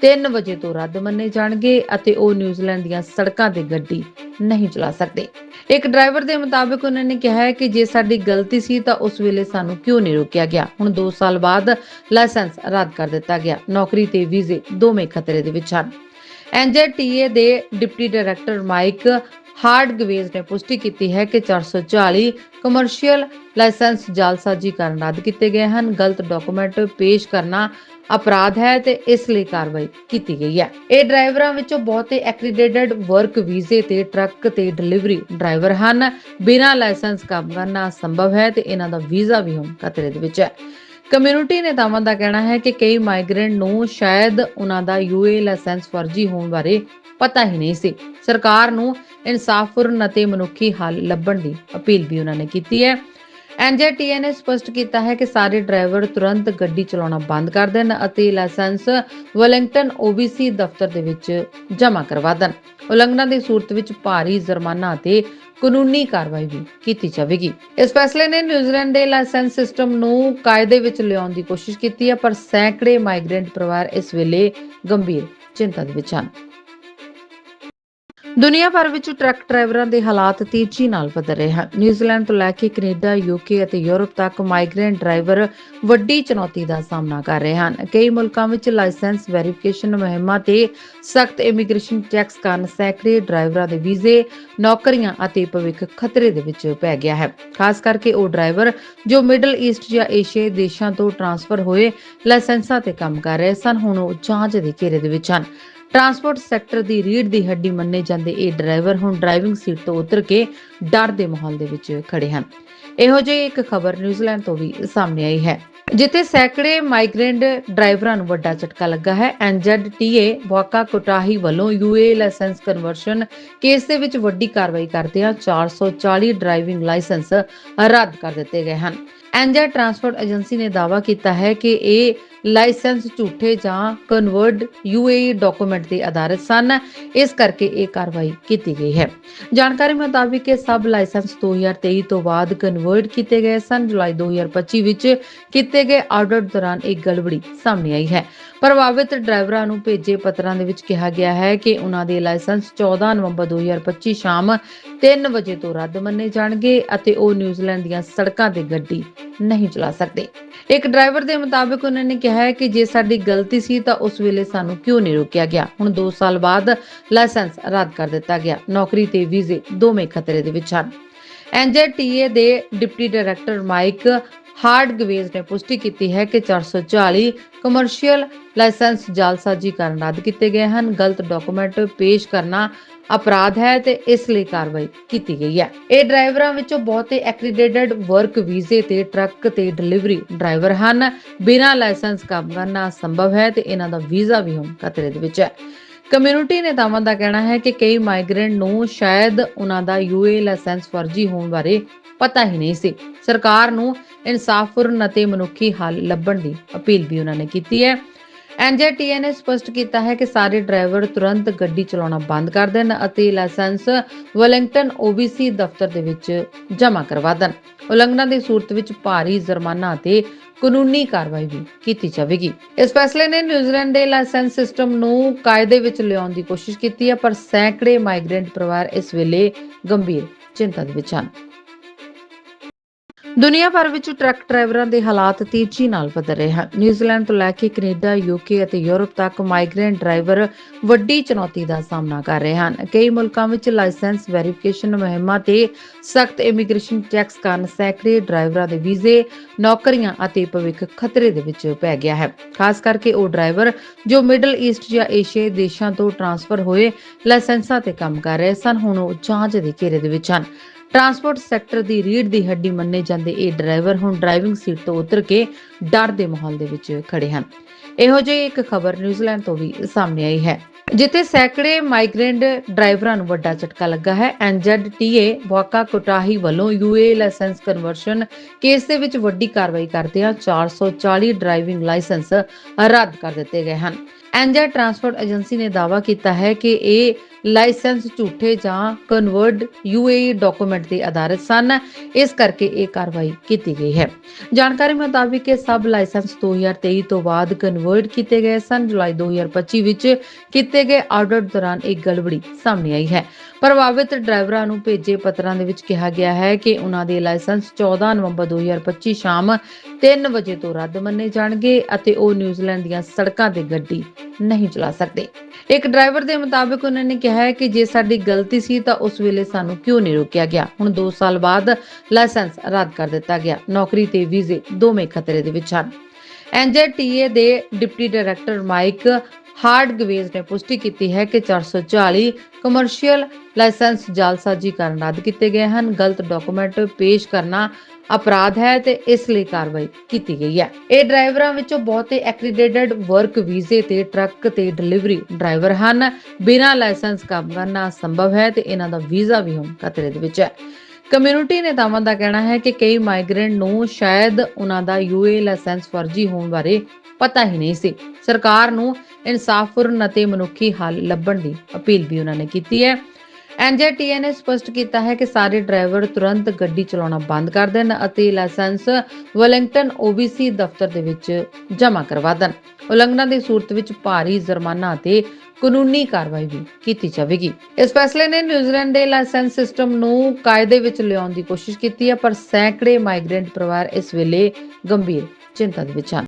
3 ਵਜੇ ਤੋਂ ਰੱਦ ਮੰਨੇ ਜਾਣਗੇ ਅਤੇ ਉਹ ਨਿਊਜ਼ੀਲੈਂਡ ਦੀਆਂ ਸੜਕਾਂ ਤੇ ਗੱਡੀ ਨਹੀਂ ਚਲਾ ਸਕਦੇ। ਇੱਕ ਡਰਾਈਵਰ ਦੇ ਮੁਤਾਬਕ ਉਹਨਾਂ ਨੇ ਕਿਹਾ ਹੈ ਕਿ ਜੇ ਸਾਡੀ ਗਲਤੀ ਸੀ ਤਾਂ ਉਸ ਵੇਲੇ ਸਾਨੂੰ ਕਿਉਂ ਨਹੀਂ ਰੋਕਿਆ ਗਿਆ? ਹੁਣ 2 ਸਾਲ ਬਾਅਦ ਲਾਇਸੈਂਸ ਰੱਦ ਕਰ ਦਿੱਤਾ ਗਿਆ। ਨੌਕਰੀ ਤੇ ਵੀਜ਼ੇ ਦੋਵੇਂ ਖਤਰੇ ਦੇ ਵਿੱਚ ਹਨ। ਐਨਜੀਟੀਏ ਦੇ ਡਿਪਟੀ ਡਾਇਰੈਕਟਰ ਮਾਈਕ ਹਾਰਡਗਵੇਜ਼ ਨੇ ਪੁਸ਼ਟੀ ਕੀਤੀ ਹੈ ਕਿ 440 ਕਮਰਸ਼ੀਅਲ ਲਾਇਸੈਂਸ ਜਾਲਸਾਜ਼ੀ ਕਾਰਨ ਰੱਦ ਕੀਤੇ ਗਏ ਹਨ। ਗਲਤ ਡਾਕੂਮੈਂਟ ਪੇਸ਼ ਕਰਨਾ ਅਪਰਾਧ ਹੈ ਤੇ ਇਸ ਲਈ ਕਾਰਵਾਈ ਕੀਤੀ ਗਈ ਹੈ। ਇਹ ਡਰਾਈਵਰਾਂ ਵਿੱਚੋਂ ਬਹੁਤੇ ਐਕ੍ਰੀਡਿਟਡ ਵਰਕ ਵੀਜ਼ੇ ਤੇ ਟਰੱਕ ਤੇ ਡਿਲੀਵਰੀ ਡਰਾਈਵਰ ਹਨ। ਬਿਨਾਂ ਲਾਇਸੈਂਸ ਕੰਮ ਕਰਨਾ ਸੰਭਵ ਹੈ ਤੇ ਇਹਨਾਂ ਦਾ ਵੀਜ਼ਾ ਵੀ ਹੁਣ ਖਤਰੇ ਦੇ ਵਿੱਚ ਹੈ। ਕਮਿਊਨਿਟੀ ਨੇਤਾਵਾਂ ਦਾ ਕਹਿਣਾ ਹੈ ਕਿ ਕਈ ਮਾਈਗ੍ਰੈਂਟ ਨੂੰ ਸ਼ਾਇਦ ਉਹਨਾਂ ਦਾ ਯੂਏ ਲਾਇਸੈਂਸ ਫਰਜ਼ੀ ਹੋਣ ਬਾਰੇ ਪਤਾ ਹੀ ਨਹੀਂ ਸੀ। ਸਰਕਾਰ ਨੂੰ ਇਨਸਾਫਪੂਰਨ ਅਤੇ ਮਨੁੱਖੀ ਹੱਲ ਲੱਭਣ ਦੀ ਅਪੀਲ ਵੀ ਉਹਨਾਂ ਨੇ ਕੀਤੀ ਹੈ। ਐਨਜੇਟੀਏ ਨੇ ਸਪਸ਼ਟ ਕੀਤਾ ਹੈ ਕਿ ਸਾਰੇ ਡਰਾਈਵਰ ਤੁਰੰਤ ਗੱਡੀ ਚਲਾਉਣਾ ਬੰਦ ਕਰ ਦੇਣ ਅਤੇ ਲਾਇਸੈਂਸ ਵੈਲਿੰਗਟਨ OBC ਦਫ਼ਤਰ ਦੇ ਵਿੱਚ ਜਮ੍ਹਾਂ ਕਰਵਾ ਦੇਣ। ਉਲੰਘਣਾ ਦੀ ਸੂਰਤ ਵਿੱਚ ਭਾਰੀ ਜੁਰਮਾਨਾ ਅਤੇ ਕਾਨੂੰਨੀ ਕਾਰਵਾਈ ਵੀ ਕੀਤੀ ਜਾਵੇਗੀ। ਇਸ ਫੈਸਲੇ ਨੇ ਨਿਊਜ਼ੀਲੈਂਡ ਦੇ ਲਾਇਸੈਂਸ ਸਿਸਟਮ ਨੂੰ ਕਾਇਦੇ ਵਿੱਚ ਲਿਆਉਣ ਦੀ ਕੋਸ਼ਿਸ਼ ਕੀਤੀ ਹੈ, ਪਰ ਸੈਂਕੜੇ ਮਾਈਗ੍ਰੈਂਟ ਪਰਿਵਾਰ ਇਸ ਵੇਲੇ ਗੰਭੀਰ ਚਿੰਤਾ ਦੇ ਵਿੱਚ ਹਨ। ਦੁਨੀਆ ਭਰ ਵਿੱਚ ਟਰੱਕ ਡਰਾਈਵਰਾਂ ਦੇ ਹਾਲਾਤ ਤੇਜ਼ੀ ਨਾਲ ਬਦਲ ਰਹੇ ਹਨ। ਨਿਊਜ਼ੀਲੈਂਡ ਤੋਂ ਲੈ ਕੇ ਕੈਨੇਡਾ, ਯੂਕੇ ਅਤੇ ਯੂਰਪ ਤੱਕ ਮਾਈਗ੍ਰੈਂਟ ਡਰਾਈਵਰ ਵੱਡੀ ਚੁਣੌਤੀ ਦਾ ਸਾਹਮਣਾ ਕਰ ਰਹੇ ਹਨ। ਕਈ ਮੁਲਕਾਂ ਵਿੱਚ ਲਾਇਸੈਂਸ ਵੈਰੀਫਿਕੇਸ਼ਨ ਮੁਹਿੰਮਾਂ ਤੇ ਸਖਤ ਇਮੀਗ੍ਰੇਸ਼ਨ ਚੈੱਕਸ ਕਾਰਨ ਸੈਂਕੜੇ ਡਰਾਈਵਰਾਂ ਦੇ ਵੀਜ਼ੇ, ਨੌਕਰੀਆਂ ਅਤੇ ਭਵਿੱਖ ਖਤਰੇ ਦੇ ਵਿੱਚ ਪੈ ਗਿਆ ਹੈ। ਖਾਸ ਕਰਕੇ ਉਹ ਡਰਾਈਵਰ ਜੋ ਮਿਡਲ ਈਸਟ ਜਾਂ ਏਸ਼ੀਆਈ ਦੇਸ਼ਾਂ ਤੋਂ ਟ੍ਰਾਂਸਫਰ ਹੋਏ ਲਾਇਸੈਂਸਾਂ ਤੇ ਕੰਮ ਕਰ ਰਹੇ ਸਨ, ਹੁਣ ਉਹ ਜਾਂਚ ਦੇ ਘੇਰੇ ਦੇ ਵਿੱਚ ਹਨ। ਟਰਾਂਸਪੋਰਟ ਸੈਕਟਰ ਦੀ ਰੀੜ ਦੀ ਹੱਡੀ ਮੰਨੇ ਜਾਂਦੇ ਇਹ ਡਰਾਈਵਰ ਹੁਣ ਡਰਾਈਵਿੰਗ ਸੀਟ ਤੋਂ ਉਤਰ ਕੇ ਡਰ ਦੇ ਮਾਹੌਲ ਦੇ ਵਿੱਚ ਖੜੇ ਹਨ। ਇਹੋ ਜਿਹੀ ਇੱਕ ਖਬਰ ਨਿਊਜ਼ੀਲੈਂਡ ਤੋਂ ਵੀ ਸਾਹਮਣੇ ਆਈ ਹੈ। ਜਿੱਥੇ ਸੈਂਕੜੇ ਮਾਈਗ੍ਰੈਂਟ ਡਰਾਈਵਰਾਂ ਨੂੰ ਵੱਡਾ ਝਟਕਾ ਲੱਗਾ ਹੈ। ਐਨਜ਼ੈਡਟੀਏ ਵਾਕਾ ਕੋਟਾਹੀ ਵੱਲੋਂ ਯੂਏ ਲਾਇਸੈਂਸ ਕਨਵਰਸ਼ਨ ਕੇਸ ਦੇ ਵਿੱਚ ਵੱਡੀ ਕਾਰਵਾਈ ਕਰਦਿਆਂ 440 ਡਰਾਈਵਿੰਗ ਲਾਇਸੈਂਸ ਰੱਦ ਕਰ ਦਿੱਤੇ ਗਏ ਹਨ। ਐਨਜੈ ਟਰਾਂਸਪੋਰਟ ਏਜੰਸੀ ਨੇ ਦਾਅਵਾ ਕੀਤਾ ਹੈ ਕਿ ਇਹ ਲਾਇਸੈਂਸ ਝੂਠੇ ਜਾਂ ਕਨਵਰਟ ਯੂਏਈ ਡਾਕੂਮੈਂਟ ਦੇ ਆਧਾਰਿਤ ਸਨ। ਇਸ ਕਰਕੇ ਇਹ ਕਾਰਵਾਈ ਕੀਤੀ ਗਈ ਹੈ। ਜਾਣਕਾਰੀ ਮੁਤਾਬਿਕ ਇਹ ਸਭ ਲਾਇਸੈਂਸ 2023 ਤੋਂ ਬਾਅਦ ਕਨਵਰਟ ਕੀਤੇ ਗਏ ਸਨ। ਜੁਲਾਈ 2025 ਵਿੱਚ ਕੀਤੇ ਗਏ ਆਡਿਟ ਦੌਰਾਨ ਇੱਕ ਗੜਬੜੀ ਸਾਹਮਣੇ ਆਈ ਹੈ। ਪ੍ਰਭਾਵਿਤ ਡਰਾਈਵਰਾਂ ਨੂੰ ਭੇਜੇ ਪੱਤਰਾਂ ਦੇ ਵਿੱਚ ਕਿਹਾ ਗਿਆ ਹੈ ਕਿ ਉਹਨਾਂ ਦੇ ਲਾਇਸੈਂਸ 14 ਨਵੰਬਰ 2025 ਸ਼ਾਮ 3 ਵਜੇ ਤੋਂ ਰੱਦ ਮੰਨੇ ਜਾਣਗੇ ਅਤੇ ਉਹ ਨਿਊਜ਼ੀਲੈਂਡ ਦੀਆਂ ਸੜਕਾਂ ਤੇ ਗੱਡੀ ਨਹੀਂ ਚਲਾ ਸਕਦੇ। ਇੱਕ ਡਰਾਈਵਰ ਦੇ ਮੁਤਾਬਕ ਉਹਨਾਂ ਨੇ ਕਿਹਾ ਹੈ ਕਿ ਜੇ ਸਾਡੀ ਗਲਤੀ ਸੀ ਤਾਂ ਉਸ ਵੇਲੇ ਸਾਨੂੰ ਕਿਉਂ ਨਹੀਂ ਰੋਕਿਆ ਗਿਆ? ਹੁਣ 2 ਸਾਲ ਬਾਅਦ ਲਾਇਸੈਂਸ ਰੱਦ ਕਰ ਦਿੱਤਾ ਗਿਆ। ਨੌਕਰੀ ਤੇ ਵੀਜ਼ੇ ਦੋਵੇਂ ਖਤਰੇ ਦੇ ਵਿੱਚ ਹਨ। ਐਨਜੇਟੀਏ ਦੇ ਡਿਪਟੀ ਡਾਇਰੈਕਟਰ ਮਾਈਕ ਹਾਰਡਗਵੇਜ਼ ਨੇ ਪੁਸ਼ਟੀ ਕੀਤੀ ਹੈ ਕਿ 440 ਕਮਰਸ਼ੀਅਲ ਲਾਇਸੈਂਸ ਜਾਲਸਾਜ਼ੀ ਕਾਰਨ ਰੱਦ ਕੀਤੇ ਗਏ ਹਨ। ਗਲਤ ਡਾਕੂਮੈਂਟ ਪੇਸ਼ ਕਰਨਾ ਅਪਰਾਧ ਹੈ ਤੇ ਇਸ ਲਈ ਕਾਰਵਾਈ ਕੀਤੀ ਗਈ ਹੈ। ਇਹ ਡਰਾਈਵਰਾਂ ਵਿੱਚੋਂ ਬਹੁਤੇ ਐਕ੍ਰੀਡਿਟਡ ਵਰਕ ਵੀਜ਼ੇ ਤੇ ਟਰੱਕ ਤੇ ਡਿਲੀਵਰੀ ਡਰਾਈਵਰ ਹਨ। ਬਿਨਾਂ ਲਾਇਸੈਂਸ ਕੰਮ ਕਰਨਾ ਸੰਭਵ ਹੈ ਤੇ ਇਹਨਾਂ ਦਾ ਵੀਜ਼ਾ ਵੀ ਹੁਣ ਖਤਰੇ ਦੇ ਵਿੱਚ ਹੈ। ਕਮਿਊਨਿਟੀ ਨੇਤਾਵਾਂ ਦਾ ਕਹਿਣਾ ਹੈ ਕਿ ਕਈ ਮਾਈਗ੍ਰੈਂਟ ਨੂੰ ਸ਼ਾਇਦ ਉਹਨਾਂ ਦਾ ਯੂਏ ਲਾਇਸੈਂਸ ਫਰਜ਼ੀ ਹੋਣ ਬਾਰੇ ਪਤਾ ਹੀ ਨਹੀਂ ਸੀ। ਸਰਕਾਰ ਨੂੰ ਇਨਸਾਫਪੂਰਨ ਅਤੇ ਮਨੁੱਖੀ ਹੱਲ ਲੱਭਣ ਦੀ ਅਪੀਲ ਵੀ ਉਹਨਾਂ ਨੇ ਕੀਤੀ ਹੈ। ਐਨਜੇਟੀਏ ਨੇ ਸਪਸ਼ਟ ਕੀਤਾ ਹੈ ਕਿ ਸਾਰੇ ਡਰਾਈਵਰ ਤੁਰੰਤ ਗੱਡੀ ਚਲਾਉਣਾ ਬੰਦ ਕਰ ਦੇਣ ਅਤੇ ਲਾਇਸੈਂਸ ਵੈਲਿੰਗਟਨ OBC ਦਫ਼ਤਰ ਦੇ ਵਿੱਚ ਜਮ੍ਹਾਂ ਕਰਵਾ ਦੇਣ। ਉਲੰਘਣਾ ਦੀ ਸੂਰਤ ਵਿੱਚ ਭਾਰੀ ਜੁਰਮਾਨਾ ਅਤੇ ਕਾਨੂੰਨੀ ਕਾਰਵਾਈ ਵੀ ਕੀਤੀ ਜਾਵੇਗੀ। ਇਸ ਫੈਸਲੇ ਨੇ ਨਿਊਜ਼ੀਲੈਂਡ ਦੇ ਲਾਇਸੈਂਸ ਸਿਸਟਮ ਨੂੰ ਕਾਇਦੇ ਵਿੱਚ ਲਿਆਉਣ ਦੀ ਕੋਸ਼ਿਸ਼ ਕੀਤੀ ਹੈ, ਪਰ ਸੈਂਕੜੇ ਮਾਈਗ੍ਰੈਂਟ ਪਰਿਵਾਰ ਇਸ ਵੇਲੇ ਗੰਭੀਰ ਚਿੰਤਾ ਦੇ ਵਿੱਚ ਹਨ। ਦੁਨੀਆ ਭਰ ਵਿੱਚ ਟਰੱਕ ਡਰਾਈਵਰਾਂ ਦੇ ਹਾਲਾਤ ਤੇਜ਼ੀ ਨਾਲ ਬਦਲ ਰਹੇ ਹਨ। ਨਿਊਜ਼ੀਲੈਂਡ ਤੋਂ ਲੈ ਕੇ ਕੈਨੇਡਾ, ਯੂਕੇ ਅਤੇ ਯੂਰਪ ਤੱਕ ਮਾਈਗ੍ਰੈਂਟ ਡਰਾਈਵਰ ਵੱਡੀ ਚੁਣੌਤੀ ਦਾ ਸਾਹਮਣਾ ਕਰ ਰਹੇ ਹਨ। ਕਈ ਮੁਲਕਾਂ ਵਿੱਚ ਲਾਇਸੈਂਸ ਵੈਰੀਫਿਕੇਸ਼ਨ ਮੁਹਿੰਮਾਂ ਤੇ ਸਖਤ ਇਮੀਗ੍ਰੇਸ਼ਨ ਚੈੱਕਸ ਕਾਰਨ ਸੈਂਕੜੇ ਡਰਾਈਵਰਾਂ ਦੇ ਵੀਜ਼ੇ, ਨੌਕਰੀਆਂ ਅਤੇ ਭਵਿੱਖ ਖਤਰੇ ਦੇ ਵਿੱਚ ਪੈ ਗਿਆ ਹੈ। ਖਾਸ ਕਰਕੇ ਉਹ ਡਰਾਈਵਰ ਜੋ ਮਿਡਲ ਈਸਟ ਜਾਂ ਏਸ਼ੀਆਈ ਦੇਸ਼ਾਂ ਤੋਂ ਟ੍ਰਾਂਸਫਰ ਹੋਏ ਲਾਇਸੈਂਸਾਂ ਤੇ ਕੰਮ ਕਰ ਰਹੇ ਸਨ, ਹੁਣ ਉਹ ਜਾਂਚ ਦੇ ਘੇਰੇ ਦੇ ਵਿੱਚ ਹਨ। ਟਰਾਂਸਪੋਰਟ ਸੈਕਟਰ ਦੀ ਰੀੜ ਦੀ ਹੱਡੀ ਮੰਨੇ ਜਾਂਦੇ ਇਹ ਡਰਾਈਵਰ ਹੁਣ ਡਰਾਈਵਿੰਗ ਸੀਟ ਤੋਂ ਉਤਰ ਕੇ ਡਰ ਦੇ ਮਾਹੌਲ ਦੇ ਵਿੱਚ ਖੜੇ ਹਨ। ਇਹੋ ਜਿਹੀ ਇੱਕ ਖਬਰ ਨਿਊਜ਼ੀਲੈਂਡ ਤੋਂ ਵੀ ਸਾਹਮਣੇ ਆਈ ਹੈ। ਜਿੱਥੇ ਸੈਂਕੜੇ ਮਾਈਗ੍ਰੈਂਟ ਡਰਾਈਵਰਾਂ ਨੂੰ ਵੱਡਾ ਝਟਕਾ ਲੱਗਾ ਹੈ। ਐਨਜ਼ੈਡਟੀਏ ਵਾਕਾ ਕੋਟਾਹੀ ਵੱਲੋਂ ਯੂਏ ਲਾਇਸੈਂਸ ਕਨਵਰਸ਼ਨ ਕੇਸ ਦੇ ਵਿੱਚ ਵੱਡੀ ਕਾਰਵਾਈ ਕਰਦਿਆਂ 440 ਡਰਾਈਵਿੰਗ ਲਾਇਸੈਂਸ ਰੱਦ ਕਰ ਦਿੱਤੇ ਗਏ ਹਨ। ਐਨਜੈ ਟਰਾਂਸਪੋਰਟ ਏਜੰਸੀ ਨੇ ਦਾਅਵਾ ਕੀਤਾ ਹੈ ਕਿ ਇਹ ਲਾਇਸੈਂਸ ਝੂਠੇ ਜਾਂ ਕਨਵਰਟ ਯੂਏਈ ਡਾਕੂਮੈਂਟ ਦੇ ਆਧਾਰਿਤ ਸਨ। ਇਸ ਕਰਕੇ ਇਹ ਕਾਰਵਾਈ ਕੀਤੀ ਗਈ ਹੈ। ਜਾਣਕਾਰੀ ਮੁਤਾਬਿਕ ਇਹ ਸਭ ਲਾਇਸੈਂਸ 2023 ਤੋਂ ਬਾਅਦ ਕਨਵਰਟ ਕੀਤੇ ਗਏ ਸਨ। ਜੁਲਾਈ 2025 ਵਿੱਚ ਕੀਤੇ ਗਏ ਆਡਿਟ ਦੌਰਾਨ ਇੱਕ ਗੜਬੜੀ ਸਾਹਮਣੇ ਆਈ ਹੈ। ਪ੍ਰਭਾਵਿਤ ਡਰਾਈਵਰਾਂ ਨੂੰ ਭੇਜੇ ਪੱਤਰਾਂ ਦੇ ਵਿੱਚ ਕਿਹਾ ਗਿਆ ਹੈ ਕਿ ਉਹਨਾਂ ਦੇ ਲਾਇਸੈਂਸ 14 ਨਵੰਬਰ 2025 ਸ਼ਾਮ 3 ਵਜੇ ਤੋਂ ਰੱਦ ਮੰਨੇ ਜਾਣਗੇ ਅਤੇ ਉਹ ਨਿਊਜ਼ੀਲੈਂਡ ਦੀਆਂ ਸੜਕਾਂ ਤੇ ਗੱਡੀ ਨਹੀਂ ਚਲਾ ਸਕਦੇ। ਇੱਕ ਡਰਾਈਵਰ ਦੇ ਮੁਤਾਬਿਕ ਉਹਨਾਂ ਨੇ ਕਿਹਾ ਹੈ ਕਿ ਜੇ ਸਾਡੀ ਗਲਤੀ ਸੀ ਤਾਂ ਉਸ ਵੇਲੇ ਸਾਨੂੰ ਕਿਉਂ ਨਹੀਂ ਰੋਕਿਆ ਗਿਆ? ਹੁਣ 2 ਸਾਲ ਬਾਅਦ ਲਾਇਸੈਂਸ ਰੱਦ ਕਰ ਦਿੱਤਾ ਗਿਆ। ਨੌਕਰੀ ਤੇ ਵੀਜ਼ੇ ਦੋਵੇਂ ਖਤਰੇ ਦੇ ਵਿੱਚ ਹਨ। ਐਨਜੇਟੀਏ ਦੇ ਡਿਪਟੀ ਡਾਇਰੈਕਟਰ ਮਾਈਕ ਹਾਰਡਗਵੇਜ਼ ਨੇ ਪੁਸ਼ਟੀ ਕੀਤੀ ਹੈ ਕਿ 440 ਕਮਰਸ਼ੀਅਲ ਲਾਇਸੈਂਸ ਜਾਲਸਾਜ਼ੀ ਕਾਰਨ ਰੱਦ ਕੀਤੇ ਗਏ ਹਨ। ਗਲਤ ਡਾਕੂਮੈਂਟ ਪੇਸ਼ ਕਰਨਾ ਅਪਰਾਧ ਹੈ ਤੇ ਇਸ ਲਈ ਕਾਰਵਾਈ ਕੀਤੀ ਗਈ ਹੈ। ਇਹ ਡਰਾਈਵਰਾਂ ਵਿੱਚੋਂ ਬਹੁਤੇ ਐਕ੍ਰੀਡਿਟਡ ਵਰਕ ਵੀਜ਼ੇ ਤੇ ਟਰੱਕ ਤੇ ਡਿਲੀਵਰੀ ਡਰਾਈਵਰ ਹਨ। ਬਿਨਾਂ ਲਾਇਸੈਂਸ ਕੰਮ ਕਰਨਾ ਸੰਭਵ ਹੈ ਤੇ ਇਹਨਾਂ ਦਾ ਵੀਜ਼ਾ ਵੀ ਹੁਣ ਖਤਰੇ ਦੇ ਵਿੱਚ ਹੈ। ਕਮਿਊਨਿਟੀ ਨੇਤਾਵਾਂ ਦਾ ਕਹਿਣਾ ਹੈ ਕਿ ਕਈ ਮਾਈਗ੍ਰੈਂਟ ਨੂੰ ਸ਼ਾਇਦ ਉਹਨਾਂ ਦਾ ਯੂਏ ਲਾਇਸੈਂਸ ਫਰਜ਼ੀ ਹੋਣ ਬਾਰੇ ਪਤਾ ਹੀ ਨਹੀਂ ਸੀ। ਸਰਕਾਰ ਨੂੰ ਇਨਸਾਫਪੂਰਨ ਅਤੇ ਮਨੁੱਖੀ ਹੱਲ ਲੱਭਣ ਦੀ ਅਪੀਲ ਵੀ ਉਹਨਾਂ ਨੇ ਕੀਤੀ ਹੈ। ਐਨਜੇਟੀਏ ਨੇ ਸਪਸ਼ਟ ਕੀਤਾ ਹੈ ਕਿ ਸਾਰੇ ਡਰਾਈਵਰ ਤੁਰੰਤ ਗੱਡੀ ਚਲਾਉਣਾ ਬੰਦ ਕਰ ਦੇਣ ਅਤੇ ਲਾਇਸੈਂਸ ਵੈਲਿੰਗਟਨ OBC ਦਫ਼ਤਰ ਦੇ ਵਿੱਚ ਜਮ੍ਹਾਂ ਕਰਵਾ ਦੇਣ। ਉਲੰਘਣਾ ਦੀ ਸੂਰਤ ਵਿੱਚ ਭਾਰੀ ਜੁਰਮਾਨਾ ਅਤੇ ਕਾਨੂੰਨੀ ਕਾਰਵਾਈ ਵੀ ਕੀਤੀ ਜਾਵੇਗੀ। ਇਸ ਫੈਸਲੇ ਨੇ ਨਿਊਜ਼ੀਲੈਂਡ ਦੇ ਲਾਇਸੈਂਸ ਸਿਸਟਮ ਨੂੰ ਕਾਇਦੇ ਵਿੱਚ ਲਿਆਉਣ ਦੀ ਕੋਸ਼ਿਸ਼ ਕੀਤੀ ਹੈ, ਪਰ ਸੈਂਕੜੇ ਮਾਈਗ੍ਰੈਂਟ ਪਰਿਵਾਰ ਇਸ ਵੇਲੇ ਗੰਭੀਰ ਚਿੰਤਾ ਦੇ ਵਿੱਚ ਹਨ।